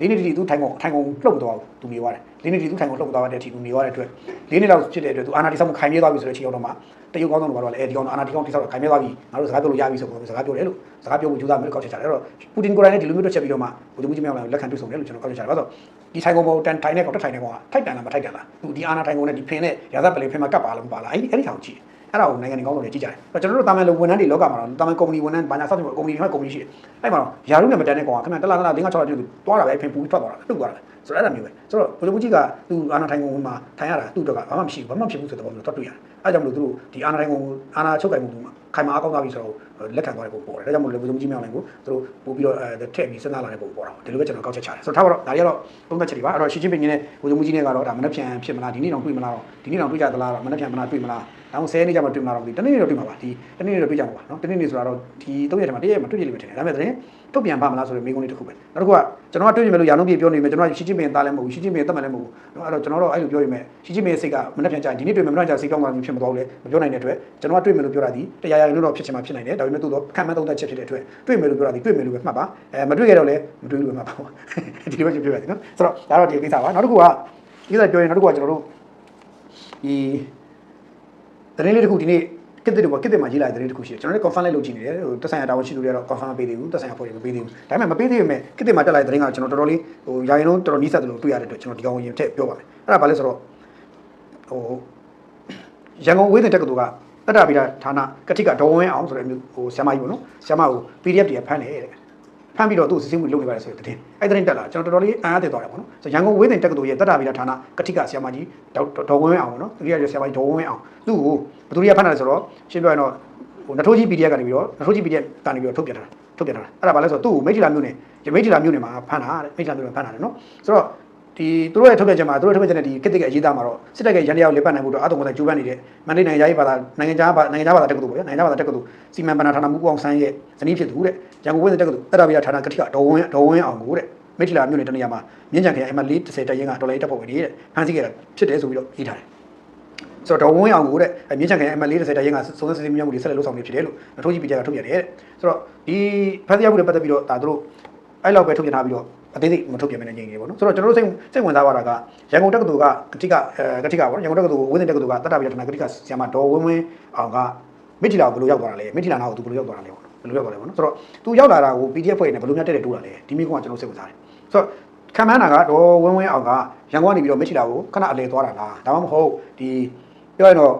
လေးနှစ်တိသူထိုင်ကုန်ထိုင်ကုန်လှုပ်သွားသူနေသွားတယ် လေးနှစ်တိသူထိုင်ကုန်လှုပ်သွားတဲ့အထိသူနေသွားတဲ့အတွက်လေးနှစ်လောက်ဖြစ်တဲ့အတွက်သူအာနာတိဆောက်မှုခိုင်မြဲသွားပြီဆိုတဲ့အချိန်တော့မှတရုတ်ကောင်းဆောင်တွေကတော့လည်းအဲဒီကောင်အာနာတိကောင်းတိဆောက်ခိုင်မြဲသွားပြီငါတို့စကားပြောလို့ရပြီဆိုတော့စကားပြောတယ်လို့စကားပြောဖို့ကြိုးစားမယ်လို့ကောက်ချက်ချတယ်အဲ့တော့ပူတင်ကိုယ်တိုင်နဲ့ဒီလိုမျိုးတွက်ချက်ပြီးတော့မှဘုရားမှုကြီးမြောက်လာလက်ခံတွေ့ဆုံတယ်လို့ကျွန်တော်ကောက်ချက်ချတယ်ဘာလို့ဒီထိုင်ကုန်ပေါ်တန်ထိုင်တဲ့ကောင်တက်ထိုင်တဲ့ကောင်ကထိုက်တန်လားမထိုက်တန်လားသူဒီအာနာထိုင်ကုန်နဲ့ဒီဖင်နဲ့ရာဇပလေဖင်မှာကပ်ပါလားမပါလားအဲ့ဒီအဲ့ဒီထောင်ကြည့် အဲ့ဒါကိုနိုင်ငံတွေကောင်းဆောင်တွေကြည့်ကြတယ်။ကျွန်တော်တို့တာမန်လိုဝန်ထမ်းတွေလောကမှာတော့တာမန်ကုမ္ပဏီဝန်ထမ်းဘာညာစောင့်ကြည့်ကုမ္ပဏီတွေမှာကုမ္ပဏီရှိတယ်။အဲ့မှာတော့ယာရုနဲ့မတန်တဲ့ကောင်ကခင်ဗျတလားတလား၄၅၆လောက်ပြုတ်သွားတာပဲအဖင်ပူထွက်သွားတာပြုတ်သွားတာ။ဆိုတော့အဲ့ဒါမျိုးပဲ။ဆိုတော့ဘုရားကြီးကသူအာနာထိုင်ကုန်မှာထိုင်ရတာသူ့တော့ကဘာမှမရှိဘူးဘာမှဖြစ်ဘူးဆိုတဲ့ပုံမျိုးတော့တွေ့ရတယ်။အဲ့ကြောင့်မလို့သူတို့ဒီအာနာထိုင်ကုန်အာနာချုပ်ကင်မှုမှာခိုင်မာအကောင်းသွားပြီဆိုတော့ လက်ခံသွားတဲ့ပုံပေါ်တယ်။ဒါကြောင့်မလို့ဘုရားကြီးမြောက်နိုင်ကိုသူတို့ပို့ပြီးတော့အဲထည့်ပြီးစဉ်းစားလာတဲ့ပုံပေါ်တာ။ဒီလိုပဲကျွန်တော်ကောက်ချက်ချတယ်။ဆိုတော့ထားပါတော့ဒါကြီးကတော့သုံးသက်ချက်တွေပါ။အဲ့တော့ရှီချင်းပင်ကြီးနဲ့ဘုရားကြီးနဲ့ကတော့ဒါမနှက်ဖြန်ဖြစ်မလားဒီနေ့တော့တွေ့မလားတော့ဒီနေ့တော့တွေ့ကြသလားတော့မနှက်ဖြန်မလားတွေ့မလားဒါမှမဟုတ်10ရက်နေ့ကျမှတွေ့မှာတော့မသိတနေ့နေ့တော့တွေ့မှာပါဒီတနေ့နေ့တော့တွေ့ကြမှာပါနော်တနေ့နေ့ဆိုတာတော့ဒီ3ရက်ထဲမှာတရက်မှာတွေ့ကြလိမ့်မယ်ထင်တယ်ဒါပေမဲ့သတင်း ထုတ်ပြန်ပါမလားဆိုတဲ့မိကုန်းလေးတစ်ခုပဲနောက်တစ်ခုကကျွန်တော်ကတွေ့ကြမယ်လို့ယာလုံးပြေပြောနေမယ်ကျွန်တော်ကရှီချင်းပင်သားလည်းမဟုတ်ဘူးရှီချင်းပင်တက်မှလည်းမဟုတ်ဘူးအဲ့တော့ကျွန်တော်တော့အဲ့လိုပြောရမယ်ရှီချင်းပင်စိတ်ကမနှက်ဖြန်ကြရင်ဒီနေ့တွေ့မယ်မနှက်ဖြန်စိတ်ကောင်းတာမျိုးဖြစ်မသွားဘူးလေမပြောနိုင်တဲ့အတွက်ကျွန်တော်ကတွေ့မယ်လို့ပြောတာဒီတရားရရင်လို့တော့ဖြစ်ချင်မှဖြစ်နိုင်တယ်ဒါပေမဲ့သူတော့ခံမှန်းသုံးသက်ချက်ဖြစ်တဲ့အတွက်တွေ့မယ်လို့ပြောတာဒီတွေ့မယ်လို့ပဲမှတ်ပါအဲမတွေ့ရတော့လည်းမတွေ့လို့ပဲမှတ်ပါဒီလိုပဲပြောရတယ်နော်ဆိုတော့ဒါတော့ဒီကိစ္စပါနောက်တစ်ခုကဒီကိစ္စပြောရင်နောက်တစ်ခုကကျွန်တော်တို့ဒီသတင်းလေးတစ်ခုဒီနေ့ ကစ်တဲ့ဘောကစ်တဲ့မှာရေးလာတဲ့သတင်းတစ်ခုရှိတယ်ကျွန်တော်လည်း confirm လိုက်လုပ်ကြည့်နေတယ်ဟိုတက်ဆိုင်ရတာဝန်ရှိသူတွေကတော့ confirm မပေးသေးဘူးတက်ဆိုင်ရဖွဲ့တွေမပေးသေးဘူးဒါပေမဲ့မပေးသေးပေမဲ့ကစ်တဲ့မှာတက်လာတဲ့သတင်းကကျွန်တော်တော်တော်လေးဟိုယာရင်လုံးတော်တော်နီးစပ်တယ်လို့တွေ့ရတဲ့အတွက်ကျွန်တော်ဒီကောင်ရင်ထည့်ပြောပါမယ်အဲ့ဒါဘာလဲဆိုတော့ဟိုရန်ကုန်ဝေးတဲ့တက္ကသိုလ်ကတတ္တဗိဒဌာနကတိကဒေါ်ဝင်းအောင်ဆိုတဲ့မျိုးဟိုဆရာမကြီးပေါ့နော်ဆရာမကို PDF တွေဖမ်းတယ်တဲ့ ဖမ်းပြီးတော့သူ့စစ်ဆေးမှုလုပ်နေပါတယ်ဆိုတဲ့သတင်းအဲ့သတင်းတက်လာကျွန်တော်တော်တော်လေးအံ့အားသင့်သွားတယ်ပေါ့နော်ဆိုရန်ကုန်ဝေးတဲ့တက္ကသိုလ်ရဲ့တတ္တဗိဒဌာနကတိကဆရာမကြီးဒေါ်ဝင်းအောင်ပေါ့နော်သူကဆရာမကြီးဒေါ်ဝင်းအောင်သူ့ကိုဘယ်သူတွေကဖမ်းတယ်ဆိုတော့ရှင်းပြောရင်တော့ဟိုနထိုးကြီး PDF ကနေပြီးတော့နထိုးကြီး PDF ကနေပြီးတော့ထုတ်ပြန်တာထုတ်ပြန်တာအဲ့ဒါဘာလဲဆိုတော့သူ့ကိုမိထီလာမြို့နယ်မိထီလာမြို့နယ်မှာဖမ်းတာတဲ့မိထီလာမြို့နယ်ဖမ်းတာတယ်နော်ဆိုတော့ ဒီသူတို့ရဲ့ထုတ်ပြန်ချက်မှာသူတို့ထုတ်ပြန်ချက်နဲ့ဒီကစ်တကအရေးသားမှာတော့စစ်တပ်ကရန်တရားကိုလေပတ်နိုင်ဖို့တော့အတုံးကကျူးပန်းနေတဲ့မန္တလေးနိုင်ငံရေးဘာသာနိုင်ငံခြားဘာနိုင်ငံခြားဘာသာတက္ကသိုလ်ပေါ့နိုင်ငံခြားဘာသာတက္ကသိုလ်စီမံဘဏ္ဍာဌာနမှုအောင်ဆန်းရဲ့ဇနီးဖြစ်သူတဲ့ရန်ကုန်ဝင်းတက္ကသိုလ်တက်တာပြဌာနကတိကဒေါ်ဝင်းဒေါ်ဝင်းအောင်ကိုတဲ့မိထီလာမြို့နယ်တနေရာမှာမြင်းကြံခရိုင်အမှတ်430တရင်ကဒေါ်လာရေးတပ်ဖွဲ့ဝင်တွေတဲ့ဖမ်းဆီးခဲ့တာဖြစ်တယ်ဆိုပြီးတော့ရေးထားတယ်ဆိုတော့ဒေါ်ဝင်းအောင်ကိုတဲ့မြင်းချန်ခိုင် ML 40တရင်ကစုံစမ်းစစ်ဆေးမှုတွေဆက်လက်လုပ်ဆောင်နေဖြစ်တယ်လို့အထိုးကြီးပြည်ကြကထုတ်ပြန်တယ်တဲ့ဆိုတော့ဒီဖန်စီရမှုတွေပတ်သက်ပြီးတော့ဒါတို့အဲ့လောက်ပဲထုတ်ပြန်ထားပြီးတော့ အသေးစိတ်မထုတ်ပြန်မနေနေပေါ့နော်ဆိုတော့ကျွန်တော်တို့စိတ်စိတ်ဝင်စားသွားတာကရန်ကုန်တက္ကသိုလ်ကကတိကအဲကတိကပေါ့ရန်ကုန်တက္ကသိုလ်ဝင်းစင်တက္ကသိုလ်ကတတပြဌာနကတိကဆီယမဒေါ်ဝင်းဝင်းအောင်ကမိထီလာကိုဘယ်လိုရောက်သွားတာလဲမိထီလာနာကိုသူဘယ်လိုရောက်သွားတာလဲပေါ့ဘယ်လိုရောက်သွားလဲပေါ့နော်ဆိုတော့သူရောက်လာတာကို PDF ဖွဲ့နေဘယ်လိုများတက်တက်တိုးတာလဲဒီမိကုန်းကကျွန်တော်စိတ်ဝင်စားတယ်ဆိုတော့ခံမှန်းတာကဒေါ်ဝင်းဝင်းအောင်ကရန်ကုန်ကနေပြီးတော့မိထီလာကိုခဏအလဲသွားတာလားဒါမှမဟုတ်ဒီပြောရင်တော့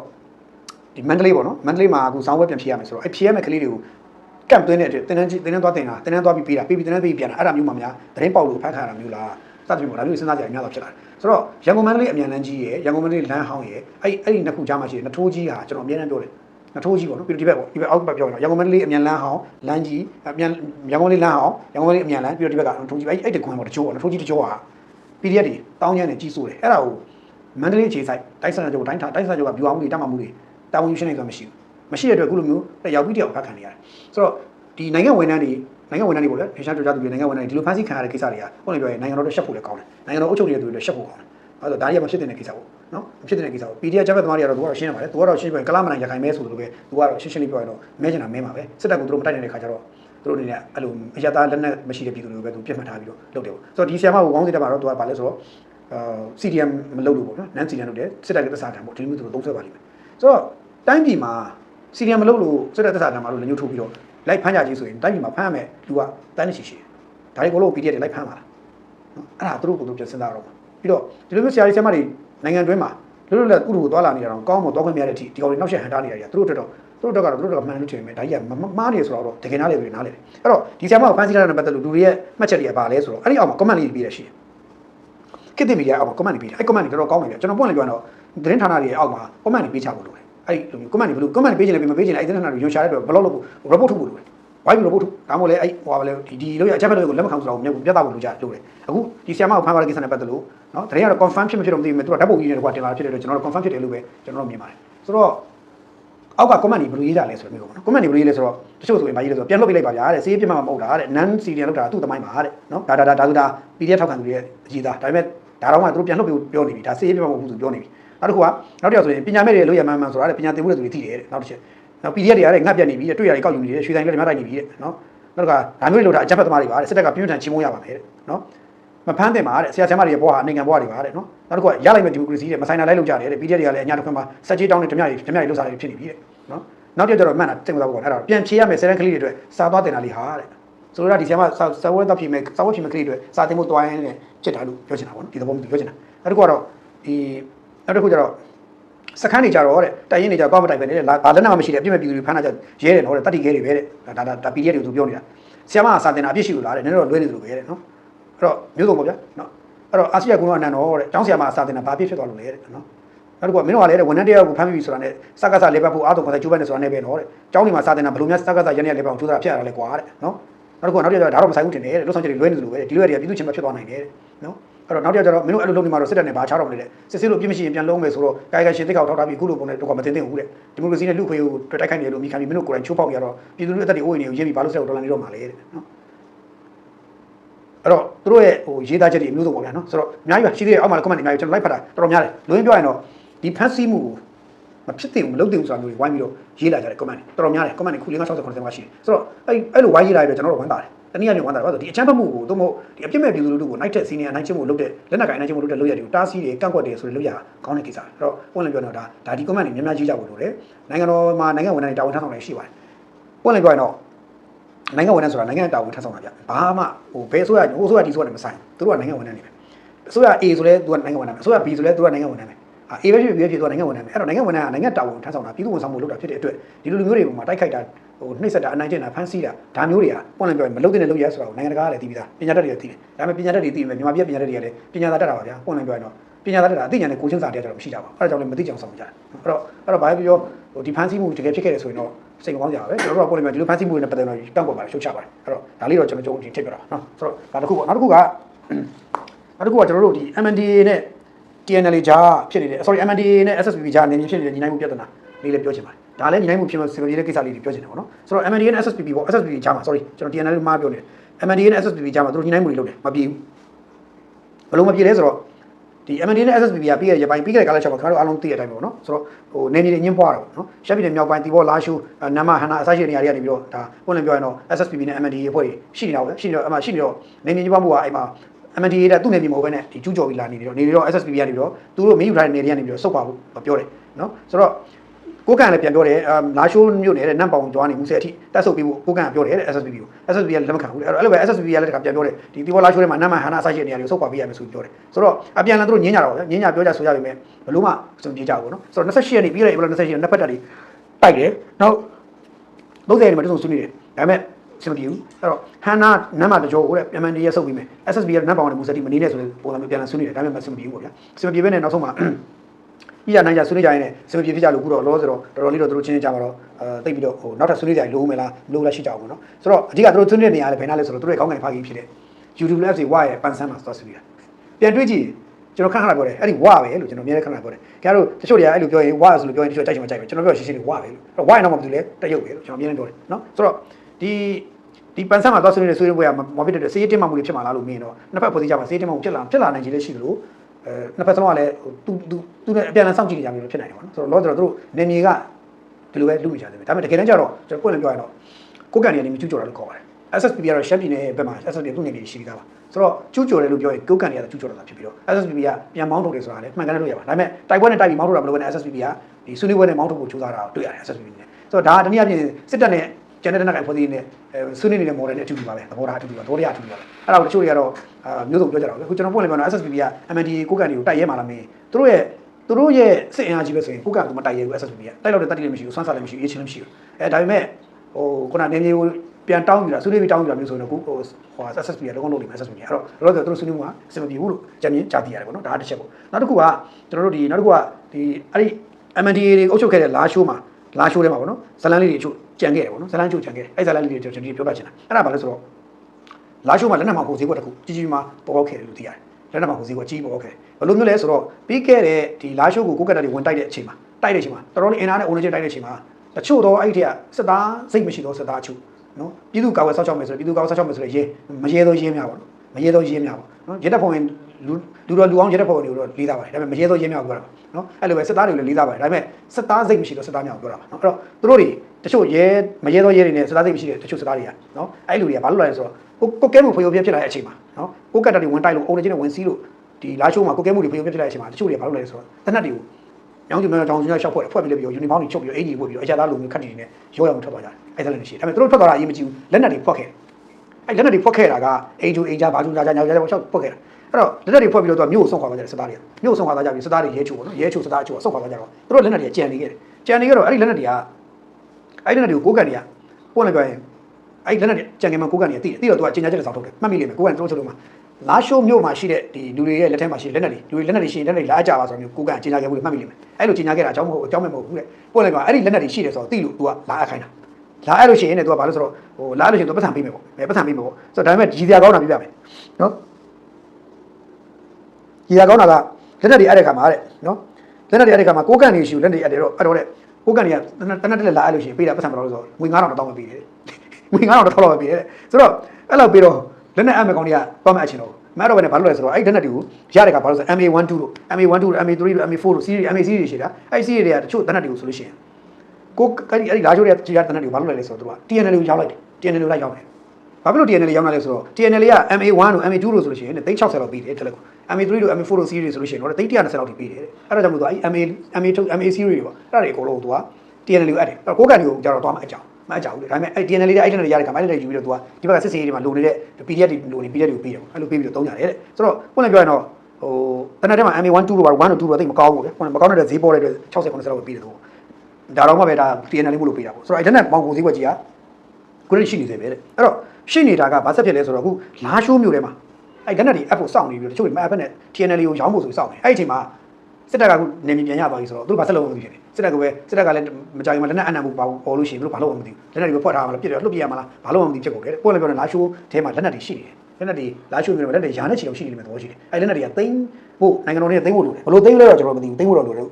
ဒီမန္တလေးပေါ့နော်မန္တလေးမှာအခုစောင်းဝက်ပြန်ဖြေရမယ်ဆိုတော့အဲ့ဖြေရမယ့်ကလေးတွေကို ကမ်သွင်းတဲ့အတွက်တင်းတန်းကြီးတင်းတန်းသွားတင်တာတင်းတန်းသွားပြီးပေးတာပေးပြီးတင်းတန်းပေးပြီးပြန်တာအဲ့ဒါမျိုးမှများသတင်းပေါက်လို့ဖတ်ခါတာမျိုးလားစသဖြင့်ပေါ့ဒါမျိုးစဉ်းစားကြရများတော့ဖြစ်လာတယ်ဆိုတော့ရန်ကုန်မန္တလေးအမြန်လမ်းကြီးရယ်ရန်ကုန်မန္တလေးလမ်းဟောင်းရယ်အဲ့အဲ့ဒီနှစ်ခုကြားမှာရှိတဲ့နှစ်ထိုးကြီးဟာကျွန်တော်အများနဲ့ပြောတယ်နှစ်ထိုးကြီးပေါ့နော်ပြီးတော့ဒီဘက်ပေါ့ဒီဘက်အောက်ဘက်ပြောရင်တော့ရန်ကုန်မန္တလေးအမြန်လမ်းဟောင်းလမ်းကြီးအမြန်ရန်ကုန်မန္တလေးလမ်းဟောင်းရန်ကုန်မန္တလေးအမြန်လမ်းပြီးတော့ဒီဘက်ကနှစ်ထိုးကြီးအဲ့အဲ့တကွန်းပေါ့တချိုးပေါ့နှစ်ထိုးကြီးတချိုးဟာ PDF တွေတောင်းကျမ်းနေကြီးစိုးတယ်အဲ့ဒါကိုမန္တလေးအခြေဆိုင်တိုက်စံချုပ်တိုင်းထားတိုက်စံချုပ်ကဗျူဟာမှုတွေတတ်မှမှုတွေတာဝန်ယူရှင်းနေဆိုတာမရှိဘူး မရှိတဲ့အတွက်အခုလိုမျိုးရောက်ပြီးတယောက်ဖတ်ခံနေရတယ်ဆိုတော့ဒီနိုင်ငံဝန်ထမ်းတွေနိုင်ငံဝန်ထမ်းတွေပေါ့လေဖေရှားကြကြသူတွေနိုင်ငံဝန်ထမ်းတွေဒီလိုဖမ်းဆီးခံရတဲ့ကိစ္စတွေကဟုတ်တယ်ပြောရင်နိုင်ငံတော်တို့ရှက်ဖို့လည်းကောင်းတယ်နိုင်ငံတော်အုပ်ချုပ်နေတဲ့သူတွေလည်းရှက်ဖို့ကောင်းတယ်အဲ့တော့ဒါတွေကမဖြစ်တဲ့ကိစ္စပေါ့နော်မဖြစ်တဲ့ကိစ္စပေါ့ PDF ချက်ဘက်သမားတွေကတော့သူကတော့ရှင်းနေပါတယ်သူကတော့ရှင်းပြရင်ကလာမနိုင်ရခိုင်မဲဆိုလိုပဲသူကတော့ရှင်းရှင်းလေးပြောရင်တော့မဲချင်တာမဲမှာပဲစစ်တပ်ကသူတို့မတိုက်နိုင်တဲ့ခါကျတော့သူတို့အနေနဲ့အဲ့လိုအရသာလက်နက်မရှိတဲ့ပြည်သူတွေကိုပဲသူပြစ်မှတ်ထားပြီးတော့လုပ်တယ်ပေါ့ဆိုတော့ဒီဆီယမကိုကောင်းစစ်တပ်မှာတော့သူကဘာလဲဆိုတော့အာ CDM မလုပ်လို့ပေါ့နော်နန်း CDM လုပ်တယ်စစ်တပ်ကသစ္စာတံပေါ့ဒီလိုမျိုးသူတို့သုံးဆွဲပါလိမ့်မယ်ဆိုတော့တိုင်းပြည်မှာ CDM မလုပ်လို့စစ်တပ်သစ္စာတံမှာလို့လည်းညှို့ထုတ်ပြီးတော့လိုက်ဖမ်းကြကြီးဆိုရင်တိုင်းပြည်မှာဖမ်းရမယ်လူကတန်းနေရှိရှိဒါတွေကိုလို့ PDF တွေလိုက်ဖမ်းပါလားနော်အဲ့ဒါသူတို့ကိုယ်သူပြန်စဉ်းစားတော့မှာပြီးတော့ဒီလိုမျိုးဆရာကြီးဆရာမတွေနိုင်ငံတွင်းမှာလွတ်လွတ်လပ်ဥပဒေသွားလာနေတာတော့ကောင်းမွန်တော့ခွင့်မရတဲ့အထိဒီကောင်တွေနောက်ဆက်ဟန်တားနေတာကြီးသူတို့အတွက်တော့သူတို့တော့ကတော့သူတို့တော့မှန်လို့ထင်မယ်ဒါကြီးကမှားနေဆိုတော့တကယ်နားလေပြီနားလေတယ်အဲ့တော့ဒီဆရာမကိုဖမ်းဆီးရတဲ့ပတ်သက်လို့လူတွေရဲ့မှတ်ချက်တွေကဘာလဲဆိုတော့အဲ့ဒီအောက်မှာ comment လေးပြီးရရှိတယ်ခေတ်သစ်မီဒီယာအောက်မှာ comment တွေပြီးတယ်အဲ့ comment တွေတော်တော်ကောင်းနေပြီကျွန်တော်ပွင့်လိုက်ပြောရင်တော့သတင်းဌာနတွေရဲ့အောက်မှာ comment တွေပေးချဖို့လိုတယ် အဲ့ဒီလိုမျိုး comment တွေဘယ်လို comment တွေပေးချင်လဲပေးမပေးချင်လဲအဲ့ဒီသတင်းဌာနတွေညွှန်ရှာတဲ့အတွက် blog လုပ်ဖို့ report ထုတ်ဖို့လိုတယ်ဝိုင်းပြီး report ထုတ်ဒါမှမဟုတ်လေအဲ့ဟိုပါလေဒီဒီလို့ရအချက်ဘက်တွေကိုလက်မခံဘူးဆိုတော့မြတ်ပြတ်သားဖို့လိုကြလို့တယ်အခုဒီဆရာမကိုဖမ်းသွားတဲ့ကိစ္စနဲ့ပတ်သက်လို့နော်သတင်းကတော့ confirm ဖြစ်မဖြစ်တော့မသိဘူးမြတ်သူကဓာတ်ပုံကြီးနဲ့တကွာတင်လာဖြစ်တဲ့အတွက်ကျွန်တော်တို့ confirm ဖြစ်တယ်လို့ပဲကျွန်တော်တို့မြင်ပါတယ်ဆိုတော့အောက်က comment တွေဘယ်လိုရေးကြလဲဆိုတော့မျိုးပေါ့နော် comment တွေဘယ်လိုရေးလဲဆိုတော့တချို့ဆိုရင်မရေးလဲဆိုတော့ပြန်လွှတ်ပေးလိုက်ပါဗျာတဲ့စေးပြစ်မှာမဟုတ်တာတဲ့ non serial လောက်တာသူ့တမိုင်းပါတဲ့နော်ဒါဒါဒါဒါဆိုတာ PDF ထောက်ခံသူတွေရဲ့အကြီးသားဒါပေမဲ့ဒါတော့မှသူတို့ပြန်လွှတ်ပေးပြောနေပြီဒါစေးပြစ်မှာမဟုတ်ဘူးသူပြောနေပြီ နောက်တစ်ခုကနောက်တစ်ယောက်ဆိုရင်ပညာမဲ့တွေလို့ရမှန်းမှန်းဆိုတာတဲ့ပညာသင်ဖို့တဲ့သူတွေသိတယ်တဲ့နောက်တစ်ချက်နောက် PDF တွေကလည်းငတ်ပြတ်နေပြီတဲ့တွေ့ရတယ်ကောက်ယူနေတယ်ရွှေဆိုင်လည်းဓမ္မတိုက်နေပြီတဲ့နော်နောက်ကဒါမျိုးတွေလို့ဒါအချက်ဖက်သမားတွေပါတဲ့စစ်တပ်ကပြင်းထန်ချီးမွမ်းရပါမယ်တဲ့နော်မဖမ်းတင်ပါတဲ့ဆရာဆရာမတွေရဲ့ဘဝဟာနိုင်ငံဘဝတွေပါတဲ့နော်နောက်တစ်ခုကရလိုက်မဲ့ဒီမိုကရေစီတဲ့မဆိုင်တာလိုက်လုပ်ကြတယ်တဲ့ PDF တွေကလည်းအညာတစ်ခွန်းမှာစက်ကြီးတောင်းတဲ့ဓမ္မတွေဓမ္မတွေလှုပ်ရှားတွေဖြစ်နေပြီတဲ့နော်နောက်တစ်ချက်ကျတော့မှန်တာစိတ်ဝင်စားဖို့ပေါ့အဲ့ဒါပြန်ဖြေရမယ်ဆယ်တန်းကလေးတွေအတွက်စာသွားတင်တာလေးဟာတဲ့ဆိုတော့ဒီဆရာမစာဝဲတော့ဖြေမယ်စာဝဲဖြေမယ်ကလေးတွေစာတင်ဖို့တွိုင်းနေဖြစ်တာလို့ပြောချင်တာပေါ့နော်ဒီသဘောမျိုးပြောချင်တာနောက်တစ်ခုကတော့ဒီ နောက်တစ်ခုကျတော့စခန်းနေကြတော့တဲ့တိုင်ရင်နေကြတော့မတိုင်ပဲနဲ့ဘာလက်နက်မှမရှိတဲ့အပြစ်မဲ့ပြည်သူတွေဖမ်းတာကြရဲတယ်နော်တဲ့တတိခဲတွေပဲတဲ့ဒါဒါဒါ PDF တွေသူပြောနေတာဆရာမကစာတင်တာအပြစ်ရှိလို့လားတဲ့နည်းတော့လွဲနေတယ်လို့ပဲတဲ့နော်အဲ့တော့မျိုးစုံပေါ့ဗျာနော်အဲ့တော့အာဆီယံကုန်းကအနန္တော်တဲ့ကျောင်းဆရာမစာတင်တာဘာဖြစ်ဖြစ်သွားလို့လဲတဲ့နော်နောက်တစ်ခုကမင်းတို့ကလည်းဝန်ထမ်းတရားကိုဖမ်းပြီးဆိုတာနဲ့စကားစားလေပတ်ဖို့အားထုတ်ခွင့်ကျိုးပန်းနေဆိုတာနဲ့ပဲနော်တဲ့ကျောင်းဒီမှာစာတင်တာဘယ်လိုများစကားစားရနေရလေပတ်အောင်ကျိုးစားဖြစ်ရတာလဲကွာတဲ့နော်နောက်တစ်ခုကနောက်တစ်ခုကဒါတော့မဆိုင်ဘူးတင်တယ်တဲ့လို့ဆောင်ချက်တွေလွဲနေတယ်လို့ပဲဒီလွဲတွေကပြည်သူချင်းမဖြစ်သွားနိုင်တယ်တဲ့နော် အဲ့တော့နောက်တစ်ယောက်ကျတော့မင်းတို့အဲ့လိုလုပ်နေမှာတော့စစ်တပ်နဲ့ဘာချတော့မလဲတဲ့စစ်စစ်လို့ပြစ်မရှိရင်ပြန်လုံးမယ်ဆိုတော့ကာယကရှင်သိက္ခာထောက်ထားပြီးအခုလိုပုံနဲ့တော့မတင်သင့်ဘူးတဲ့ဒီမိုကရေစီနဲ့လူခွေကိုတွေ့တိုက်ခိုက်နေလို့မိခံပြီးမင်းတို့ကိုယ်တိုင်ချိုးပေါက်ရတော့ပြည်သူလူအသက်တွေအိုးအိမ်တွေကိုရေးပြီးဘာလို့ဆက်တော့ဒေါ်လာနေတော့မှာလဲတဲ့နော်အဲ့တော့သူတို့ရဲ့ဟိုရေးသားချက်တွေအမျိုးစုံပေါ့ဗျာနော်ဆိုတော့အများကြီးပါရှိသေးတယ်အောက်မှာလည်း comment တွေအများကြီးကျွန်တော်လိုက်ဖတ်တာတော်တော်များတယ်လူရင်းပြောရင်တော့ဒီဖန်ဆီးမှုကိုမဖြစ်သင့်ဘူးမလုပ်သင့်ဘူးဆိုတာမျိုးတွေဝိုင်းပြီးတော့ရေးလာကြတယ် comment တွေတော်တော်များတယ် comment တွေခုလေး60 90မှာရှိတယ်ဆိုတော့အဲ့အဲ့လိုဝိုင်းရေးလာရတဲ့ကျွန်တော်တို့ဝမ်းသာတယ် တနည်းအားဖြင့်ဝမ်းသာတယ်ဘာလို့ဒီအချမ်းဖတ်မှုကိုသို့မဟုတ်ဒီအပြစ်မဲ့ပြည်သူလူထုကိုနိုင်တဲ့စီနီယာနိုင်ချင်းမှုလုပ်တဲ့လက်နက်ကိုင်နိုင်ချင်းမှုလုပ်တဲ့လုပ်ရတွေကိုတားဆီးတယ်ကန့်ကွက်တယ်ဆိုတဲ့လုပ်ရကောင်းတဲ့ကိစ္စအဲ့တော့ပွင့်လင်းပြောတော့ဒါဒါဒီ comment တွေများများကြီးကြဖို့လိုတယ်နိုင်ငံတော်မှာနိုင်ငံဝန်ထမ်းတွေတာဝန်ထမ်းဆောင်နေရှိပါတယ်ပွင့်လင်းပြောရင်တော့နိုင်ငံဝန်ထမ်းဆိုတာနိုင်ငံတာဝန်ထမ်းဆောင်တာဗျဘာမှဟိုဘယ်ဆိုရဟိုဆိုရဒီဆိုရနဲ့မဆိုင်သူတို့ကနိုင်ငံဝန်ထမ်းတွေပဲအစိုးရ A ဆိုလဲသူကနိုင်ငံဝန်ထမ်းပဲအစိုးရ B ဆိုလဲသူကနိုင်ငံဝန်ထမ်းပဲအာ A ပဲဖြစ်ဖြစ်ဖြစ်သူကနိုင်ငံဝန်ထမ်းပဲအဲ့တော့နိုင်ငံဝန်ထမ်းကနိုင်ငံတာဝန်ထမ်းဆောင်တာပြည်သူဝန်ဆောင်မှုလုပ်တာဖြစ်တဲ့အတွက်ဒီလိုလူမျိုးတွေပေါ်မှာတိုက်ခိုက်တာ ဟိုနှိမ့်ဆက်တာအနိုင်ကျင့်တာဖမ်းဆီးတာဒါမျိုးတွေကပွင့်လင်းပြောရင်မလုပ်တဲ့လုပ်ရဲဆိုတာကိုနိုင်ငံတကာကလည်းသိပြီးသားပညာတတ်တွေလည်းသိတယ်ဒါပေမဲ့ပညာတတ်တွေသိမယ်မြန်မာပြည်ပညာတတ်တွေကလည်းပညာသားတတ်တာပါဗျာပွင့်လင်းပြောရင်တော့ပညာသားတတ်တာအသိဉာဏ်နဲ့ကိုချင်းစာတရားတော့မရှိကြပါဘူးအဲ့ဒါကြောင့်လည်းမသိကြအောင်ဆောင်ကြတယ်အဲ့တော့အဲ့တော့ဘာပဲပြောဟိုဒီဖမ်းဆီးမှုတကယ်ဖြစ်ခဲ့တယ်ဆိုရင်တော့စိတ်ကောင်းကြပါပဲကျွန်တော်တို့ကပွင့်လင်းပြောဒီလိုဖမ်းဆီးမှုတွေနဲ့ပတ်သက်တော့တောက်ပေါ်ပါတယ်ရှုတ်ချပါတယ်အဲ့တော့ဒါလေးတော့ကျွန်တော်ကြုံကြည့်ထည့်ပြတာနော်ဆိုတော့ဒါတစ်ခုပေါ့နောက်တစ်ခုကနောက်တစ်ခုကကျွန်တော်တို့ဒီ MNDA နဲ့ TNL ကြားဖြစ်နေတဲ့ sorry MNDA နဲ့ SSPP ကြားနေဖြစ်နေတဲ့ညီနိုင်မှုပြဿနာလေးလည်းပြောချင်ပါတယ် ဒါလည်းညီနိုင်မှုဖြစ်မဲ့စီမံရေးတဲ့ကိစ္စလေးတွေပြောချင်တယ်ပေါ့နော်ဆိုတော့ MNDA နဲ့ SSPP ပေါ့ SSPP ကြားမှာ sorry ကျွန်တော် TNL မှာပြောနေတယ် MNDA နဲ့ SSPP ကြားမှာသူတို့ညီနိုင်မှုတွေလုပ်တယ်မပြေဘူးဘယ်လိုမပြေလဲဆိုတော့ဒီ MNDA နဲ့ SSPP ကပြီးခဲ့တဲ့ရပိုင်းပြီးခဲ့တဲ့ကာလချက်မှာခင်ဗျားတို့အားလုံးသိတဲ့အတိုင်းပဲပေါ့နော်ဆိုတော့ဟိုနေမြေတွေညှင်းပွားတော့နော်ရှက်ပြည်နယ်မြောက်ပိုင်းတီဘောလာရှူနမ်မာဟန်နာအစရှိတဲ့နေရာတွေကနေပြီးတော့ဒါပုံလင်းပြောရင်တော့ SSPP နဲ့ MNDA အဖွဲ့တွေရှိနေတာပေါ့ရှိနေတော့အမှရှိနေတော့နေမြေညှင်းပွားမှုကအဲ့မှာ MNDA ကသူ့နေမြေမဟုတ်ဘဲနဲ့ဒီကျူးကျော်ပြီးလာနေပြီးတော့နေပြီးတော့ SSPP ကနေပြီးတော့သူတို့မင်းယူထားတဲ့နေတွေကနေပြီးတော့စုပ်ပါဖို့ပြောတယ်နော်ဆိုတော့ ကိုကန်လည်းပြန်ပြောတယ်အမ်လာရှိုးမြို့နယ်တဲ့နမ်ပေါင်ကျွားနေမှုဆက်အထိတက်ဆုပ်ပြီးဖို့ကိုကန်ပြောတယ်တဲ့ SSPP ကို SSPP ကလက်မခံဘူးတဲ့အဲ့လိုပဲ SSPP ကလည်းတခါပြန်ပြောတယ်ဒီတီဘောလာရှိုးထဲမှာနမ်မဟနာအစရှိတဲ့နေရာတွေကိုစုပ်ပါပေးရမယ်ဆိုပြီးပြောတယ်ဆိုတော့အပြန်လည်းသူတို့ညင်းကြတော့ဗျာညင်းကြပြောကြဆိုကြပြီမဲ့ဘလို့မှအဆင်ပြေကြဘူးနော်ဆိုတော့28ရက်နေ့ပြီးခဲ့တဲ့ဧပြီ28ရက်နှစ်ဖက်တက်တွေတိုက်တယ်နောက်30ရက်နေ့မှာတဆုံဆွေးနွေးတယ်ဒါပေမဲ့စမပြေဘူးအဲ့တော့ဟန်နာနံပါတ်တကြောကိုတဲ့ပြန်မှန်တည်းရဆုပ်ပြီးမယ် SSB ရဲ့နံပါတ်ဝင်မူစက်တီမနေနဲ့ဆိုတဲ့ပုံစံမျိုးပြန်လာဆွေးနွေးတယ်ဒါပေမဲ့မစမပြေဘူးပေါ့ဗျာစမပြေဘဲနဲ့နောက်ဆုံးမှာ ပြရနိုင်ကြဆွေးနွေးကြရင်လည်းစမပြေဖြစ်ကြလို့ခုတော့လောဆိုတော့တော်တော်လေးတော့သူတို့ချင်းချင်းကြမှာတော့အဲတိတ်ပြီးတော့ဟိုနောက်ထပ်ဆွေးနွေးကြရင်လိုမယ်လားမလိုလားရှိကြအောင်ပေါ့နော်ဆိုတော့အဓိကသူတို့ဆွေးနွေးနေရလဲဘယ်နာလဲဆိုတော့သူတို့ရဲ့ကောင်းကင်ဖာကြီးဖြစ်တဲ့ YouTube Live စီဝါရဲ့ပန်ဆန်းမှာသွားဆွေးနွေးတာပြန်တွေးကြည့်ကျွန်တော်ခဏခဏပြောတယ်အဲ့ဒီဝါပဲလို့ကျွန်တော်အများနဲ့ခဏခဏပြောတယ်ခင်ဗျားတို့တချို့တွေကအဲ့လိုပြောရင်ဝါဆိုလို့ပြောရင်တချို့ကြိုက်ချင်မကြိုက်ဘူးကျွန်တော်ပြောရှင်းရှင်းလေးဝါပဲလို့အဲ့တော့ဝါရင်တော့မဟုတ်ဘူးလေတရုပ်ပဲလို့ကျွန်တော်အများနဲ့ပြောတယ်နော်ဆိုတော့ဒီဒီပန်ဆန်းမှာသွားဆွေးနွေးတဲ့ဆွေးနွေးပွဲကမဖြစ်တဲ့စေးတင်းမှမှုတွေဖြစ်မှာလားလို့မင်းတော့နှစ်ဖက်ဖွဲ့စည်းကြမှာစေးတင်းမှမှုဖြစ်လာဖြစ်လာနိုင်ခြေလည်းရှိသလို အဲနှစ်ဖက်စလုံးကလည်းဟိုသူသူသူနဲ့အပြန်အလှန်စောင့်ကြည့်နေကြမျိုးဖြစ်နိုင်တယ်ပေါ့နော်ဆိုတော့လောဆိုတော့သူတို့နေမြေကဒီလိုပဲလူမိကြတယ်ဒါပေမဲ့တကယ်တမ်းကျတော့ကျွန်တော်ပွင့်လင်းပြောရရင်တော့ကိုကန်နေနေမြကျူးကျော်တယ်လို့ခေါ်ပါတယ် SSPP ကတော့ရှမ်းပြည်နယ်ဘက်မှာ SSPP သူ့နေနေရှိပြီးသားပါဆိုတော့ကျူးကျော်တယ်လို့ပြောရင်ကိုကန်နေရတာကျူးကျော်တာဖြစ်ပြီးတော့ SSPP ကပြန်မောင်းထုတ်တယ်ဆိုတာလည်းမှန်ကန်တယ်လို့ရပါဒါပေမဲ့တိုက်ပွဲနဲ့တိုက်ပြီးမောင်းထုတ်တာမလို့ပဲ SSPP ကဒီဆွေးနွေးပွဲနဲ့မောင်းထုတ်ဖို့ကြိုးစားတာတွေ့ရတယ် SSPP နဲ့ဆိုတော့ဒါကတနည်းအားဖြင့်စစ်တပ်နဲ့ ကျန်တဲ့တဲ့ဖွဲ့စည်းနေဆွေးနွေးနေတဲ့ model နဲ့အတူတူပါပဲသဘောထားအတူတူပါသဘောတရားအတူတူပါပဲအဲ့ဒါကိုတချို့တွေကတော့အာမျိုးစုံပြောကြတာပဲအခုကျွန်တော်ပွင့်လင်းပြောတော့ SSPP က MND ကိုကန်တွေကိုတိုက်ရဲမှာလားမင်းသူတို့ရဲ့သူတို့ရဲ့စစ်အင်အားကြီးပဲဆိုရင်ကိုကန်ကမတိုက်ရဲဘူး SSPP ကတိုက်လို့တဲ့တက်တိလည်းမရှိဘူးစွမ်းစားလည်းမရှိဘူးရေးချင်းလည်းမရှိဘူးအဲဒါပေမဲ့ဟိုခုနနေမျိုးပြန်တောင်းယူတာဆွေးနွေးပြီးတောင်းယူတာမျိုးဆိုရင်ကိုဟိုဟို SSP ကလုံးဝလုပ်လိမ့်မယ် SSP အဲ့တော့လောလောဆယ်သူတို့ဆွေးနွေးမှုကအဆင်မပြေဘူးလို့ကြံမြင်ကြားသိရတယ်ပေါ့နော်ဒါကတစ်ချက်ပေါ့နောက်တစ်ခုကကျွန်တော်တို့ဒီနောက်တစ်ခုကဒီအဲ့ဒီ MNDA တွေအုပ်ချုပ်ခဲ့တဲ့လာရှိုးမှာလာရှိုးထဲမှာပေါ့နော်ဇလန်လေးတွေအချို့ ကြံခဲ့တယ်ပေါ့နော်ဇလန်ချို့ကြံခဲ့တယ်အဲ့ဇလန်လေးတွေကျွန်တော်ဒီပြောပြချင်တာအဲ့ဒါဘာလဲဆိုတော့လာရှိုးမှာလက်နက်မှာကိုဈေးကွက်တစ်ခုကြီးကြီးမှာပေါ်ပေါက်ခဲ့တယ်လို့သိရတယ်လက်နက်မှာကိုဈေးကွက်ကြီးပေါ်ပေါက်ခဲ့တယ်ဘယ်လိုမျိုးလဲဆိုတော့ပြီးခဲ့တဲ့ဒီလာရှိုးကိုကိုကတ်တာတွေဝင်တိုက်တဲ့အချိန်မှာတိုက်တဲ့အချိန်မှာတော်တော်လေးအင်အားနဲ့ ownership တိုက်တဲ့အချိန်မှာတချို့တော့အဲ့ဒီကစစ်သားစိတ်မရှိတော့စစ်သားအချို့နော်ပြည်သူ့ကာဝယ်ဆောက်ရှောက်မယ်ဆိုတော့ပြည်သူ့ကာဝယ်ဆောက်ရှောက်မယ်ဆိုတော့ရဲမရဲတော့ရဲများပါတော့မရဲတော့ရဲများပါနော်ရဲတပ်ဖွဲ့ဝင်လူလူတော်လူအောင်ရဲတပ်ဖွဲ့ဝင်တွေတော့လေးသားပါတယ်ဒါပေမဲ့မရဲတော့ရဲများပြောတာပါနော်အဲ့လိုပဲစစ်သားတွေလည်းလေးသားပါတယ်ဒါပေမဲ့စစ်သားစိတ်မရှိတော့စစ်သားများပြောတာပါနော်အဲ့တော့သူတို့တွေတချို့ရဲမရဲတော့ရဲတွေနဲ့စစ်သားစိတ်မရှိတဲ့တချို့စစ်သားတွေကနော်အဲ့လူတွေကဘာလို့လဲဆိုတော့ကိုကိုကဲမှုဖျော်ပြဖြစ်လာတဲ့အချိန်မှာနော်ကိုကတ်တာတွေဝင်တိုက်လို့အုံနေချင်းနဲ့ဝင်စီးလို့ဒီလာရှိုးမှာကိုကဲမှုတွေဖျော်ပြဖြစ်လာတဲ့အချိန်မှာတချို့တွေကဘာလို့လဲဆိုတော့တနက်တွေကိုညောင်းကျမြောင်းကြောင်ကျရှောက်ဖွဲ့ဖွဲ့ပြီးလည်းပြီးယူနီဖောင်းတွေချုပ်ပြီးအင်ကြီးပို့ပြီးအကြသားလူမျိုးခတ်တီတွေနဲ့ရောရောထွက်သွားကြတယ်အဲ့ဒါလည်းရှိတယ်ဒါပေမဲ့သူတို့ထွက်သွားတာအရေးမကြီးဘူးလက်နက်တွေဖွက်ခဲ့တယ်အဲ့လက်နက်တွေဖွက်ခဲ့တာကအင်ဂျူအင်ဂျာဘာဂျူဂျာဂျာညောင်ဂျာရှောက်ဖွက်ခဲ့တာ အဲ့တော့လက်နက်တွေဖွဲ့ပြီးတော့သူကမြို့ကိုဆုံးခွာသွားကြတယ်စစ်သားတွေကမြို့ကိုဆုံးခွာသွားကြပြီးစစ်သားတွေရဲချို့ပေါ့နော်ရဲချို့စစ်သားချို့ကဆုံးခွာသွားကြတော့သူတို့လက်နက်တွေကကြံနေခဲ့တယ်ကြံနေခဲ့တော့အဲ့ဒီလက်နက်တွေကအဲ့ဒီလက်နက်တွေကိုကိုကန်တွေကပွင့်လိုက်ပြောရင်အဲ့ဒီလက်နက်ကြံငယ်မှာကိုကန်တွေကတိတယ်တိတော့သူကကျင်ညာချက်နဲ့စောက်ထုတ်တယ်မှတ်မိလိမ့်မယ်ကိုကန်တို့ချုပ်လို့မှာလာရှိုးမြို့မှာရှိတဲ့ဒီလူတွေရဲ့လက်ထဲမှာရှိလက်နက်တွေလူတွေလက်နက်တွေရှိရင်လက်နက်တွေလာအကြပါဆိုမျိုးကိုကန်ကျင်ညာခဲ့ဘူးလို့မှတ်မိလိမ့်မယ်အဲ့လိုကျင်ညာခဲ့တာအကြောင်းမဟုတ်အကြောင်းမဲ့မဟုတ်ဘူးတဲ့ပွင့်လိုက်ပြောအဲ့ဒီလက်နက်တွေရှိတယ်ဆိုတော့တိလို့သူကလာအပ်ခိုင်းတာလာအဲ့လိုရှိရင်လည်းသူကဘာလို့ဆိုတော့ဟိုလာလို့ရှိရင်သူပတ်စံပေးမယ်ပေါ့။အဲပတ်စံပေးမယ်ပေါ့။ဆိုတော့ဒါပေမဲ့ကြီးစရာကောင်းတာပြပြမယ်။နော်။ ကြီးစရာကောင်းတာကလက်နက်တွေအဲ့တဲ့ခါမှာတဲ့နော်လက်နက်တွေအဲ့တဲ့ခါမှာကိုကန်တွေရှိလက်နက်တွေအဲ့တဲ့တော့အဲ့တော့တဲ့ကိုကန်တွေကတနက်တနက်တက်လာအဲ့လို့ရှိရင်ပေးတာပတ်စံဘယ်လိုလဲဆိုတော့ငွေ9000တောင်းမပေးတယ်ငွေ9000တော့ထောက်တော့ပေးတယ်ဆိုတော့အဲ့လောက်ပေးတော့လက်နက်အမယ်ကောင်တွေကသွားမှအချင်းတော့မအဲ့တော့ဘယ်နဲ့ဘာလို့လဲဆိုတော့အဲ့ဒီဓာတ်တွေကိုရတဲ့ကဘာလို့ဆို MA12 တို့ MA12 တို့ MA3 တို့ MA4 တို့ series MA series တွေရှိတာအဲ့ series တွေကတချို့ဓာတ်တွေကိုဆိုလို့ရှိရင်ကိုအဲ့ဒီအဲ့ဒီလာချိုးတွေကကြီးရဓာတ်တွေကိုဘာလို့လဲလဲဆိုတော့သူက TNL ကိုရောက်လိုက်တယ် TNL ကိုလိုက်ရောက်တယ်ဘာဖြစ်လို့ TNL ရောက်လာလဲဆိုတော့ TNL က MA1 တို့ MA2 တို့ဆိုလို့ရှိရင်360လောက်ပေးတယ်တက်လက်ကို MA3 တို့ MA4 တို့ series ဆိုလို့ရှိရင်တော့320လောက်ထိပေးတယ်အဲ့ဒါကြောင့်မို့သူကအဲ့ MA MA2 MA series တွေပေါ့အဲ့ဒါတွေအကုန်လုံးသူက TNL ကိုအပ်တယ်အဲ့တော့ကိုကန်တွေကိုကြတော့သွားမှအကြောင်းမအကြောင်းလေဒါပေမဲ့အဲ့ TNL လေးတဲ့အဲ့ TNL ရတဲ့ခါမှအဲ့ဒါယူပြီးတော့သူကဒီဘက်ကစစ်စေးတွေမှာလိုနေတဲ့ PDF တွေလိုနေ PDF တွေကိုပေးတယ်ပေါ့အဲ့လိုပေးပြီးတော့သုံးကြတယ်တဲ့ဆိုတော့ပုံလည်းပြောရင်တော့ဟိုတနက်တည်းမှာ MA1 2တို့ပါ1တို့2တို့တိတ်မကောင်းဘူးလေမကောင်းတဲ့ဈေးပေါ်တဲ့အတွက်60 90လောက်ပဲပေးတယ်တော့ဒါတော့မှပဲဒါ TNL လေးမလို့ပေးတာပေါ့ဆိုတော့အဲ့ဒါနဲ့ပေါင်ကိုဈေးကွက်ကြီးကကိုရရှိနေသေးပဲတဲ့အဲ့တော့ရှိနေတာကဘာဆက်ဖြစ်လဲဆိုတော့အခုလာရှိုးမျိုးထဲမှာ အဲ့ဓာတ်နဲ့ဒီ app ကိုစောင့်နေပြီးတော့တချို့တွေမ app နဲ့ TNL ကိုရောင်းဖို့ဆိုစောင့်နေအဲ့ဒီအချိန်မှာစစ်တပ်ကအခုနေမြင်ပြန်ရသွားပြီဆိုတော့သူတို့ဘာဆက်လုပ်လို့ဖြစ်နေစစ်တပ်ကပဲစစ်တပ်ကလည်းမကြောင်မှလက်နက်အနံမှုပါပေါ်လို့ရှိရင်သူတို့ဘာလုပ်မှမသိဘူးလက်နက်တွေပဲဖွက်ထားမှာလားပြစ်တယ်လွတ်ပြရမှာလားဘာလုပ်မှမသိဖြစ်ကုန်တယ်ပို့လည်းပြောတယ်လာရှိုးထဲမှာလက်နက်တွေရှိနေတယ်လက်နက်တွေလာရှိုးမျိုးလက်နက်တွေယာနဲ့ချီအောင်ရှိနေမယ်သဘောရှိတယ်အဲ့လက်နက်တွေကသိမ်းဖို့နိုင်ငံတော်တွေကသိမ်းဖို့လိုတယ်ဘယ်လိုသိမ်းလဲတော့ကျွန်တော်မသိဘူးသိမ်းဖို့တော့လိုတယ်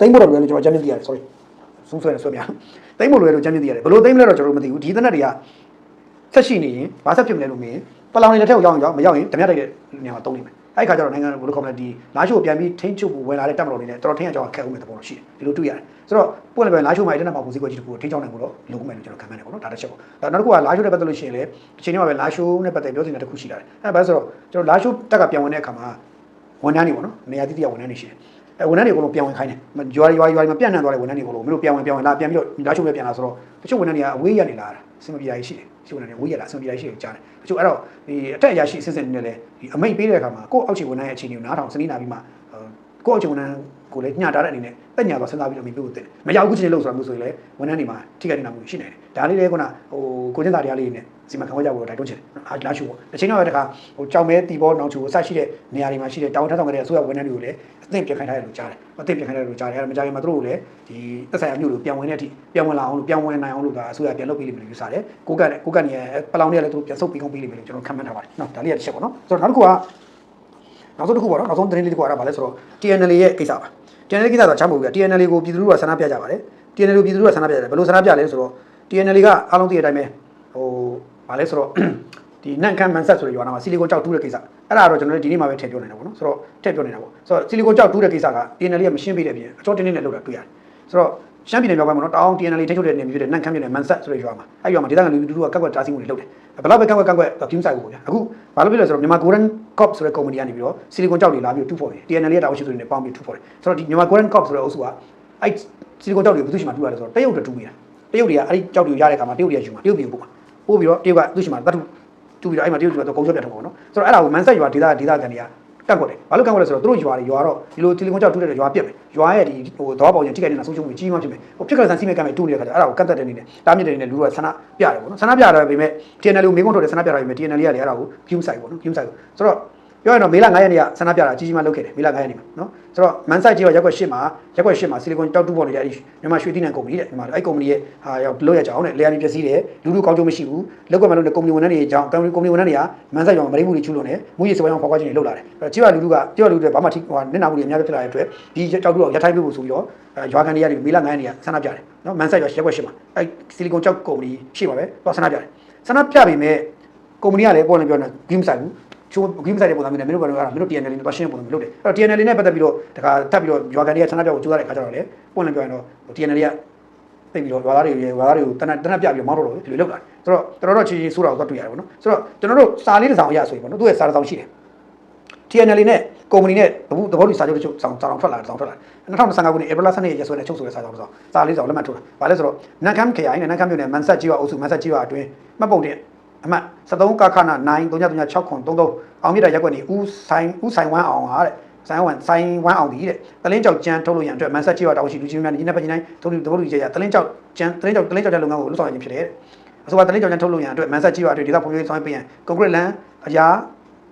သိမ်းဖို့တော့လိုတယ်လို့ကျွန်တော်ကြမ်းမြင်သိရတယ် sorry ဆုံးဆွဲနေဆွဲပြသိမ်းဖို့လိုတယ်လို့ကြမ်းမြင်သိရတယ်ဘယ်လိုသိမ်းမလဲတော့ကျွန်တော်မသိဘူးဒီလက်နက်တွေက ဆက်ရှိနေရင်ဘာဆက်ဖြစ်မလဲလို့မင်းပလောင်နေလက်ထက်ကိုရောက်ရင်ရောက်မရောက်ရင်ဓမြတိုက်တဲ့နေရာမှာတုံးနေမယ်အဲ့ခါကျတော့နိုင်ငံဘယ်လိုခေါ်မလဲဒီလာရှိုးပြန်ပြီးထိန်းချုပ်ဖို့ဝင်လာတဲ့တပ်မတော်တွေနဲ့တော်တော်ထင်းရကြောင်းခက်ဦးမဲ့သဘောတော့ရှိတယ်ဒီလိုတွေ့ရတယ်ဆိုတော့ပွင့်လည်းပဲလာရှိုးမှာအဲ့တဲ့မှာပူစည်းကွက်ကြီးတခုကိုထိန်းချောင်းနိုင်ဖို့တော့လိုမယ်လို့ကျွန်တော်ခံမှန်းတယ်ပေါ့နော်ဒါတစ်ချက်ပေါ့ဒါနောက်တစ်ခုကလာရှိုးနဲ့ပတ်သက်လို့ရှိရင်လည်းအချိန်ထဲမှာပဲလာရှိုးနဲ့ပတ်သက်ပြောစင်တဲ့တစ်ခုရှိလာတယ်အဲ့ဒါဘာလဲဆိုတော့ကျွန်တော်လာရှိုးတက်ကပြန်ဝင်တဲ့အခါမှာဝန်ထမ်းတွေပေါ့နော်နေရာတိတိယဝန်ထမ်းတွေရှိတယ်အဲဝန်ထမ်းတွေအကုန်လုံးပြန်ဝင်ခိုင်းတယ်ရွာရွာရွာမှာပြန့်နှံ့သွားတဲ့ဝန်ထမ်းတွေအကုန်လုံးမင်းတို့ပြန်ဝင်ပြန်ဝင်လာပြန်ပြီးတော့လာရှိုးပဲပြန်လာဆိုတော့တချို့ဝန်ထမ်းတွေကအဝေးရနေလာတာအဆင်မပြေတာရှိတယ် ရှိဝန်ထမ်းတွေဝေးရလာအဆင်မပြေတာရှိတယ်ကြားတယ်တချို့အဲ့တော့ဒီအထက်အရာရှိအစစ်စစ်နေလေဒီအမိတ်ပေးတဲ့အခါမှာကိုယ့်အောက်ခြေဝန်ထမ်းရဲ့အခြေအနေကိုနားထောင်စနေနာပြီးမှကိုယ့်အချုပ်ဝန်ထမ်းကိုလည်းညှတာတဲ့အနေနဲ့တက်ညာတော့စဉ်းစားပြီးတော့မိပေးဖို့တင်တယ်မရဘူးချင်းချင်းလို့ဆိုတာမျိုးဆိုရင်လည်းဝန်ထမ်းတွေမှာထိခိုက်နေတာမျိုးရှိနေတယ်ဒါလေးလည်းခုနဟိုကိုချင်းသားတရားလေးတွေနဲ့ စီမံခန့်ခွဲကြဖို့တိုက်တွန်းချင်တယ်အာလာရှုပေါ့တစ်ချိန်တော့တခါဟိုကြောင်မဲတီဘောနောင်ချူအစရှိတဲ့နေရာတွေမှာရှိတဲ့တောင်ထထောင်ကလေးအစိုးရဝန်ထမ်းတွေကိုလည်းအသိပြခိုင်းထားတယ်လို့ကြားတယ်အသိပြခိုင်းထားတယ်လို့ကြားတယ်အဲ့ဒါမကြားခင်မှာသူတို့ကိုလည်းဒီသက်ဆိုင်ရာမျိုးလို့ပြန်ဝင်တဲ့အထိပြန်ဝင်လာအောင်လို့ပြန်ဝင်နိုင်အောင်လို့ဒါအစိုးရပြန်လုပ်ပေးလိမ့်မယ်လို့ယူဆတယ်ကိုကကိုကနေပလောင်တွေကလည်းသူတို့ပြန်ဆုပ်ပြီးကောင်းပေးလိမ့်မယ်လို့ကျွန်တော်ခံမှန်းထားပါတယ်နော်ဒါလေးရတစ်ချက်ပေါ့နော်ဆိုတော့နောက်တစ်ခုကနောက်ဆုံးတစ်ခုပေါ့နော်နောက်ဆုံးသတင်းလေးတစ်ခုကအဲ့ဒါဗာလဲဆိုတော့ TNL ရဲ့ကိစ္စပါ TNL ကိစ္စဆိုတော့ချမ်းမဟုတ်ဘူး TNL ကိုပြည်သူလူထုကဆန္ဒပြကြပါတယ် TNL ကိုပြည်သူလူထုကဆန္ဒပြကြတယ်ဘယ်လိုဆန္ဒပြလဲဆိုတော့ TNL ကအားလုံးသိတဲ့အတိုင်းပဲ ဟိုဗာလဲဆိုတော့ဒီနန့်ခမ်းမန်ဆက်ဆိုတဲ့ရွာနာမှာဆီလီကွန်ကြောက်တူးတဲ့ကိစ္စအဲ့ဒါတော့ကျွန်တော်တို့ဒီနေ့မှပဲထည့်ပြောနေတာပေါ့နော်ဆိုတော့ထည့်ပြောနေတာပေါ့ဆိုတော့ဆီလီကွန်ကြောက်တူးတဲ့ကိစ္စက TNL ကမရှင်းပေးတဲ့ပြင်အချောတင်းတင်းနဲ့လုပ်တာတွေ့ရတယ်ဆိုတော့ရှမ်းပြည်နယ်မြောက်ပိုင်းမှာနော်တောင် TNL ထိချုပ်တဲ့နေမျိုးတဲ့နန့်ခမ်းပြည်နယ်မန်ဆက်ဆိုတဲ့ရွာမှာအဲ့ရွာမှာဒေသခံလူထုကကက်ကွက်တားဆီးမှုတွေလုပ်တယ်ဘယ်တော့ပဲကက်ကွက်ကက်ကွက်ပြင်းဆိုင်ဘူးဗျာအခုဘာလို့ဖြစ်လဲဆိုတော့မြန်မာ Golden Corp ဆိုတဲ့ကုမ္ပဏီကနေပြီးတော့ဆီလီကွန်ကြောက်တွေလာပြီးတူဖို့တယ် TNL ရဲ့တာဝန်ရှိသူတွေနဲ့ပေါင်းပြီးတူဖို့တယ်ဆိုတော့ဒီမြန်မာ Golden Corp ဆိုတဲ့အုပ်စုကအဲ့ဆီလီကွန်ကြောက်တွေဘယ်သူရှိမှတူရတယ်ဆိုတော့တရုတ်တတူနေတာတရုတ်တွေကအဲ့ဒီကြောက်တွေရတဲ့အခါမှာတရုတ်တွေကယူမှာတရုတ်ပြည်ပို့မှာ ပို့ပြီးတော့တရုတ်ကသူ့ရှိမှတတ်တူတူပြီးတော့အဲ့မှာတရုတ်ကတော့ကုန်ချုပ်ပြတ်ထုတ်ပါတော့ဆိုတော့အဲ့ဒါကိုမန်ဆက်ရွာဒေသဒေသခံတွေကကန့်ကွက်တယ်ဘာလို့ကန့်ကွက်လဲဆိုတော့သူတို့ရွာတွေရွာတော့ဒီလိုတီလီကွန်ကြောက်တူတဲ့ရွာပြက်မယ်ရွာရဲ့ဒီဟိုတော့ပေါင်ရင်ထိခိုက်နေတာဆုံးရှုံးမှုကြီးမှဖြစ်မယ်ဟိုဖြစ်ကြတဲ့ဆန်စီမဲကမ်းမယ်တူနေတဲ့ခါကျအဲ့ဒါကိုကန့်သက်တဲ့အနေနဲ့တားမြစ်တဲ့အနေနဲ့လူတို့ကဆန္ဒပြတယ်ပေါ့နော်ဆန္ဒပြတယ်ပေမဲ့ TNL ကိုမေးခွန်းထုတ်တယ်ဆန္ဒပြတာပေမဲ့ TNL ကလည်းအဲ့ဒါကို view site ပေါ့နော် view site ကိုဆိုတော့ ပြောရင်တော့မေလ9ရက်နေ့ကဆန္ဒပြတာကြီးကြီးမားလုပ်ခဲ့တယ်မေလ9ရက်နေ့မှာနော်ဆိုတော့မန်ဆိုင်ကြီးကရက်ွက်8မှာရက်ွက်8မှာဆီလီကွန်တောက်တူပေါ်နေတဲ့အဲ့ဒီမြန်မာရွှေတိနံကုမ္ပဏီတဲ့မြန်မာအဲ့ကုမ္ပဏီရဲ့ဟာရောက်လို့ရကြအောင်တဲ့လေယာဉ်ပျက်စီးတယ်လူလူကောင်းကျိုးမရှိဘူးလောက်ကွက်မလို့တဲ့ကုမ္ပဏီဝန်ထမ်းတွေအကြောင်းကုမ္ပဏီကုမ္ပဏီဝန်ထမ်းတွေကမန်ဆိုင်ရောင်မရိမှုတွေချူလို့နေမူရည်စပွဲအောင်ဖောက်ခွာခြင်းတွေလုပ်လာတယ်အဲ့တော့ကြီးရလူလူကကြီးရလူလူတွေဘာမှထိဟိုနစ်နာမှုတွေအများကြီးဖြစ်လာတဲ့အတွက်ဒီတောက်တူတော့ရထိုင်းပြဖို့ဆိုပြီးတော့ရွာကန်တွေကနေမေလ9ရက်နေ့ကဆန္ဒပြတယ်နော်မန်ဆိုင်ရောရက်ွက်8မှာအဲ့ဆီလီကွန်ကြောက်ကုမ္ပဏီရှိပါပဲတော့ဆန္ဒပြတယ်ဆန္ဒပြပေမဲ့ကုမ္ပဏီကလည်းပေါ်နေပြောနေဂိမ်းဆိုင်ဘူး ချိုးဂိမ်းဆိုင်တဲ့ပုံစံမျိုးနဲ့မင်းတို့ကတော့မင်းတို့ TNL နဲ့တော့ရှင်းပုံစံမျိုးလုပ်တယ်အဲ့တော့ TNL နဲ့ပတ်သက်ပြီးတော့တခါထပ်ပြီးတော့ရွာကန်တွေကဆန္ဒပြဖို့ကြိုးစားတဲ့အခါကျတော့လေပုံလည်းပြောရင်တော့ TNL ကသိပြီးတော့ရွာသားတွေရွာသားတွေကိုတနက်တနက်ပြပြီးတော့မောင်းတော့လို့ဒီလိုလုပ်လာတယ်ဆိုတော့တော်တော်ချီချီဆိုးတာကိုတွေ့ရတယ်ပေါ့နော်ဆိုတော့ကျွန်တော်တို့စာလေးတစ်စောင်အရဆိုရင်ပေါ့နော်သူ့ရဲ့စာတစ်စောင်ရှိတယ် TNL နဲ့ကုမ္ပဏီနဲ့တပူသဘောတူစာချုပ်တစ်ချုပ်ဆောင်စာတော်ထွက်လာတယ်ဆောင်ထွက်လာတယ်2025ခုနှစ် April 12ရက်ရက်စွဲနဲ့ချုပ်ဆိုတဲ့စာတော်တစ်စောင်စာလေးစောင်လက်မှတ်ထိုးတာဘာလဲဆိုတော့နန်ခမ်ခရိုင်နဲ့နန်ခမ်မြို့နယ်မန်ဆက်ကြီးဝအုပ်စုမန်ဆက်ကြီးဝအတွင်းမှတ်ပုံတင် အမှတ်73ကခနာ93363အောင်မြင့်တဲ့ရက်ွက်နေဦးဆိုင်ဦးဆိုင်ဝမ်းအောင်ဟာတဲ့ဆိုင်ဝမ်ဆိုင်ဝမ်အောင်ဒီတဲ့တလင်းကြောက်ကျန်းထုတ်လို့ရန်အတွက်မန်ဆက်ကြီးဝတောင်းရှိလူကြီးများနဲ့ညနေပတ်ညနေထုတ်လို့သဘောတူကြရတလင်းကြောက်ကျန်းတလင်းကြောက်တလင်းကြောက်တဲ့လုပ်ငန်းကိုလုပ်ဆောင်ရခြင်းဖြစ်တယ်အဆိုပါတလင်းကြောက်ကျန်းထုတ်လို့ရန်အတွက်မန်ဆက်ကြီးဝအတွက်ဒေသဖွံ့ဖြိုးရေးဆောင်ရွက်ပေးရန်ကွန်ကရစ်လန်အရာ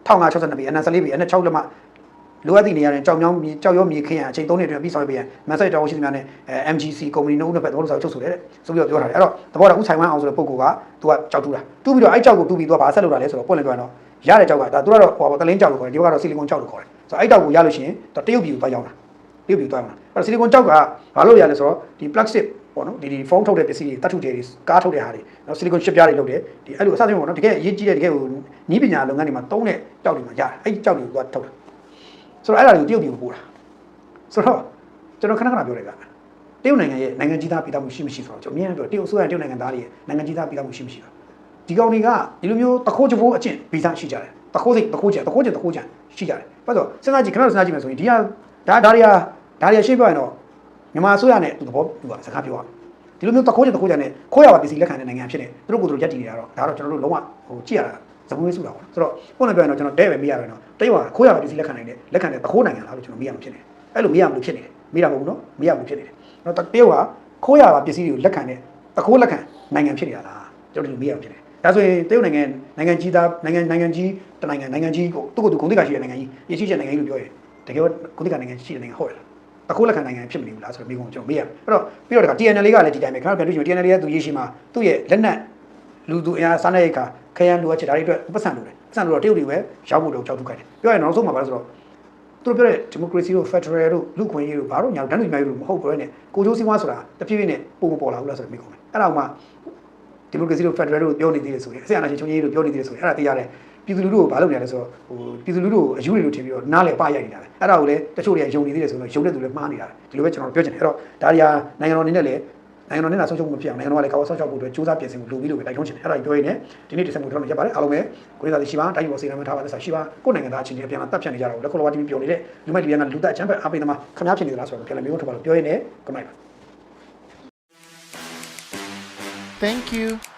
1962ပြည်အနက်14ပြည်အနက်6လက်မှ လိုအပ်သည့်နေရာတွင်ကြောက်မြောင်းမြေကြောက်ရောမြေခင်းရန်အချိန်3နှစ်အတွင်းပြီးဆောင်ရွက်ပေးရန်မန်ဆက်တောင်းရှိသူများနဲ့ MGC ကုမ္ပဏီနှုတ်နှစ်ဖက်သဘောတူစာချုပ်ဆိုတယ်တဲ့ဆိုပြီးတော့ပြောထားတယ်အဲ့တော့သဘောတော့ဦးဆိုင်ဝမ်အောင်ဆိုတဲ့ပုဂ္ဂိုလ်ကသူကကြောက်တူးတာတူးပြီးတော့အဲ့ကြောက်ကိုတူးပြီးတော့ဗာဆက်လုပ်တာလဲဆိုတော့ပွင့်လင်းပြောရင်တော့ရတဲ့ကြောက်ကဒါသူကတော့ဟိုတလင်းကြောက်လို့ခေါ်တယ်ဒီဘက်ကတော့ဆီလီကွန်ကြောက်လို့ခေါ်တယ်ဆိုတော့အဲ့တောက်ကိုရလို့ရှိရင်တော့တရုတ်ပြည်ကိုသွားရောက်တာတရုတ်ပြည်သွားမှာအဲ့တော့ဆီလီကွန်ကြောက်ကဘာလို့ရလဲဆိုတော့ဒီ plastic ပေါ့နော်ဒီဒီဖုန်းထုတ်တဲ့ပစ္စည်းတွေတတ်ထုတွေကားထုတ်တဲ့ဟာတွေနော်ဆီလီကွန်ချစ်ပြားတွေလုပ်တယ်ဒီအဲ့လိုအစဆုံးပေါ့နော်တကယ်အရေးကြီးတဲ့တကယ်ကိုနီးပညာလုပ်ငန်းတွေမှာတုံးတဲ့ကြောက်တွေမှာရတယ်အဲ့ဒီကြောက်တွေကိုသွားထုတ်တာ ဆိုတော့အဲ့ဒါတွေကိုတရုတ်ပြည်ကိုပို့တာဆိုတော့ကျွန်တော်ခဏခဏပြောတယ်ကတရုတ်နိုင်ငံရဲ့နိုင်ငံကြီးသားပြည်သားမှုရှိမရှိဆိုတော့ကျွန်တော်အမြဲတမ်းပြောတရုတ်အစိုးရတရုတ်နိုင်ငံသားတွေရဲ့နိုင်ငံကြီးသားပြည်သားမှုရှိမရှိတာဒီကောင်တွေကဒီလိုမျိုးတခိုးကြိုးအကျင့်ဗီဇရှိကြတယ်တခိုးစိတ်တခိုးကြတခိုးကြတခိုးကြရှိကြတယ်ဘာလို့စဉ်းစားကြည့်ခဏစဉ်းစားကြည့်မယ်ဆိုရင်ဒီကဒါဒါတွေကဒါတွေကရှင်းပြရင်တော့မြန်မာအစိုးရနဲ့သူသဘောတူတာစကားပြောရဒီလိုမျိုးတခိုးကြတခိုးကြနဲ့ခိုးရပါပစ္စည်းလက်ခံတဲ့နိုင်ငံဖြစ်နေသူတို့ကိုယ်သူတို့ရက်တည်နေတာတော့ဒါတော့ကျွန်တော်တို့လုံးဝဟိုကြည့်ရတာ သဘောမျိုးစုတာပေါ့ဆိုတော့ပုံနဲ့ပြောရင်တော့ကျွန်တော်တဲပဲမေးရမယ်နော်တရုတ်ကခိုးရပါပစ္စည်းလက်ခံနိုင်တဲ့လက်ခံတဲ့တခိုးနိုင်ငံလားလို့ကျွန်တော်မေးရမှာဖြစ်နေတယ်အဲ့လိုမေးရမလို့ဖြစ်နေတယ်မေးတာမဟုတ်ဘူးနော်မေးရမလို့ဖြစ်နေတယ်နော်တရုတ်ကခိုးရပါပစ္စည်းတွေကိုလက်ခံတဲ့တခိုးလက်ခံနိုင်ငံဖြစ်နေတာလားကျွန်တော်ဒီလိုမေးရမှာဖြစ်နေတယ်ဒါဆိုရင်တရုတ်နိုင်ငံနိုင်ငံကြီးသားနိုင်ငံနိုင်ငံကြီးတနိုင်ငံနိုင်ငံကြီးကိုသူ့ကိုယ်သူဂုဏ်သိက္ခာရှိတဲ့နိုင်ငံကြီးရရှိတဲ့နိုင်ငံကြီးလို့ပြောရင်တကယ်ဂုဏ်သိက္ခာနိုင်ငံရှိတဲ့နိုင်ငံဟုတ်ရလားတခိုးလက်ခံနိုင်ငံဖြစ်မနေဘူးလားဆိုတော့မိကုံကျွန်တော်မေးရအဲ့တော့ပြီးတော့တခါ TNL ကလည်းဒီတိုင်းပဲခင်ဗျားပြန်တွေ့ချင် TNL ရဲ့သူရေးရှိမှာသူ့ရဲ့လက်နက်လူသူအင်အားစားနေရခါ ခရမ်းလူအချက်ဒါတွေအတွက်ပတ်စံလို့တယ်ပတ်စံလို့တော့တရုတ်တွေပဲရောက်ဖို့တော့ကြောက်သူခိုင်းတယ်ပြောရင်နောက်ဆုံးမှာပါလို့ဆိုတော့သူတို့ပြောတဲ့ဒီမိုကရေစီတို့ဖက်ဒရယ်တို့လူခွင့်ရေးတို့ဘာလို့ညာတန်းလူများတို့မဟုတ်ဘဲနဲ့ကိုကျိုးစည်းဝါးဆိုတာတဖြည်းဖြည်းနဲ့ပုံမပေါ်လာဘူးလားဆိုတော့မိကုံတယ်အဲ့ဒါမှဒီမိုကရေစီတို့ဖက်ဒရယ်တို့ပြောနေသေးတယ်ဆိုရင်အစအနာရှင်ချုပ်ရေးတို့ပြောနေသေးတယ်ဆိုရင်အဲ့ဒါသိရတယ်ပြည်သူလူထုကိုဘာလုပ်နေရလဲဆိုတော့ဟိုပြည်သူလူထုကိုအယူတွေလို့ထင်ပြီးတော့နားလေပရိုက်နေတာပဲအဲ့ဒါကိုလည်းတချို့တွေကယုံနေသေးတယ်ဆိုတော့ယုံတဲ့သူလည်းမှားနေတာပဲဒီလိုပဲကျွန်တော်ပြောချင်တယ်အဲ့တော့ဒါတွေကနိုင်ငံတော်အနေနဲ့လည်း နိုင်ငံတော်နဲ့လာဆုံးရှုံးမှုမဖြစ်အောင်နိုင်ငံတော်ကလည်းကာဝဆောက်ရှောက်ဖို့အတွက်စူးစမ်းပြင်ဆင်မှုလုပ်ပြီးလို့ပဲတိုက်တွန်းချင်တယ်အဲ့ဒါကြီးပြောရင်းနဲ့ဒီနေ့ဒီဆက်မှုတော့ရပ်ပါတယ်အားလုံးပဲကိုရီးယားရှိပါတိုင်းပေါ်စေနာမထားပါလက်စာရှိပါကိုနိုင်ငံသားအချင်းချင်းအပြန်အလှန်တပ်ဖြတ်နေကြတာကိုလက်ခုလောဝတီဗီပြောနေတဲ့လူမိုက်ဒီပြန်ကလူသက်အချမ်းဖက်အားပေးသမားခမားဖြစ်နေသလားဆိုတော့ပြန်လည်းမျိုးထုတ်ပါလို့ပြောရင်းနဲ့ကမိုက်ပါ Thank you.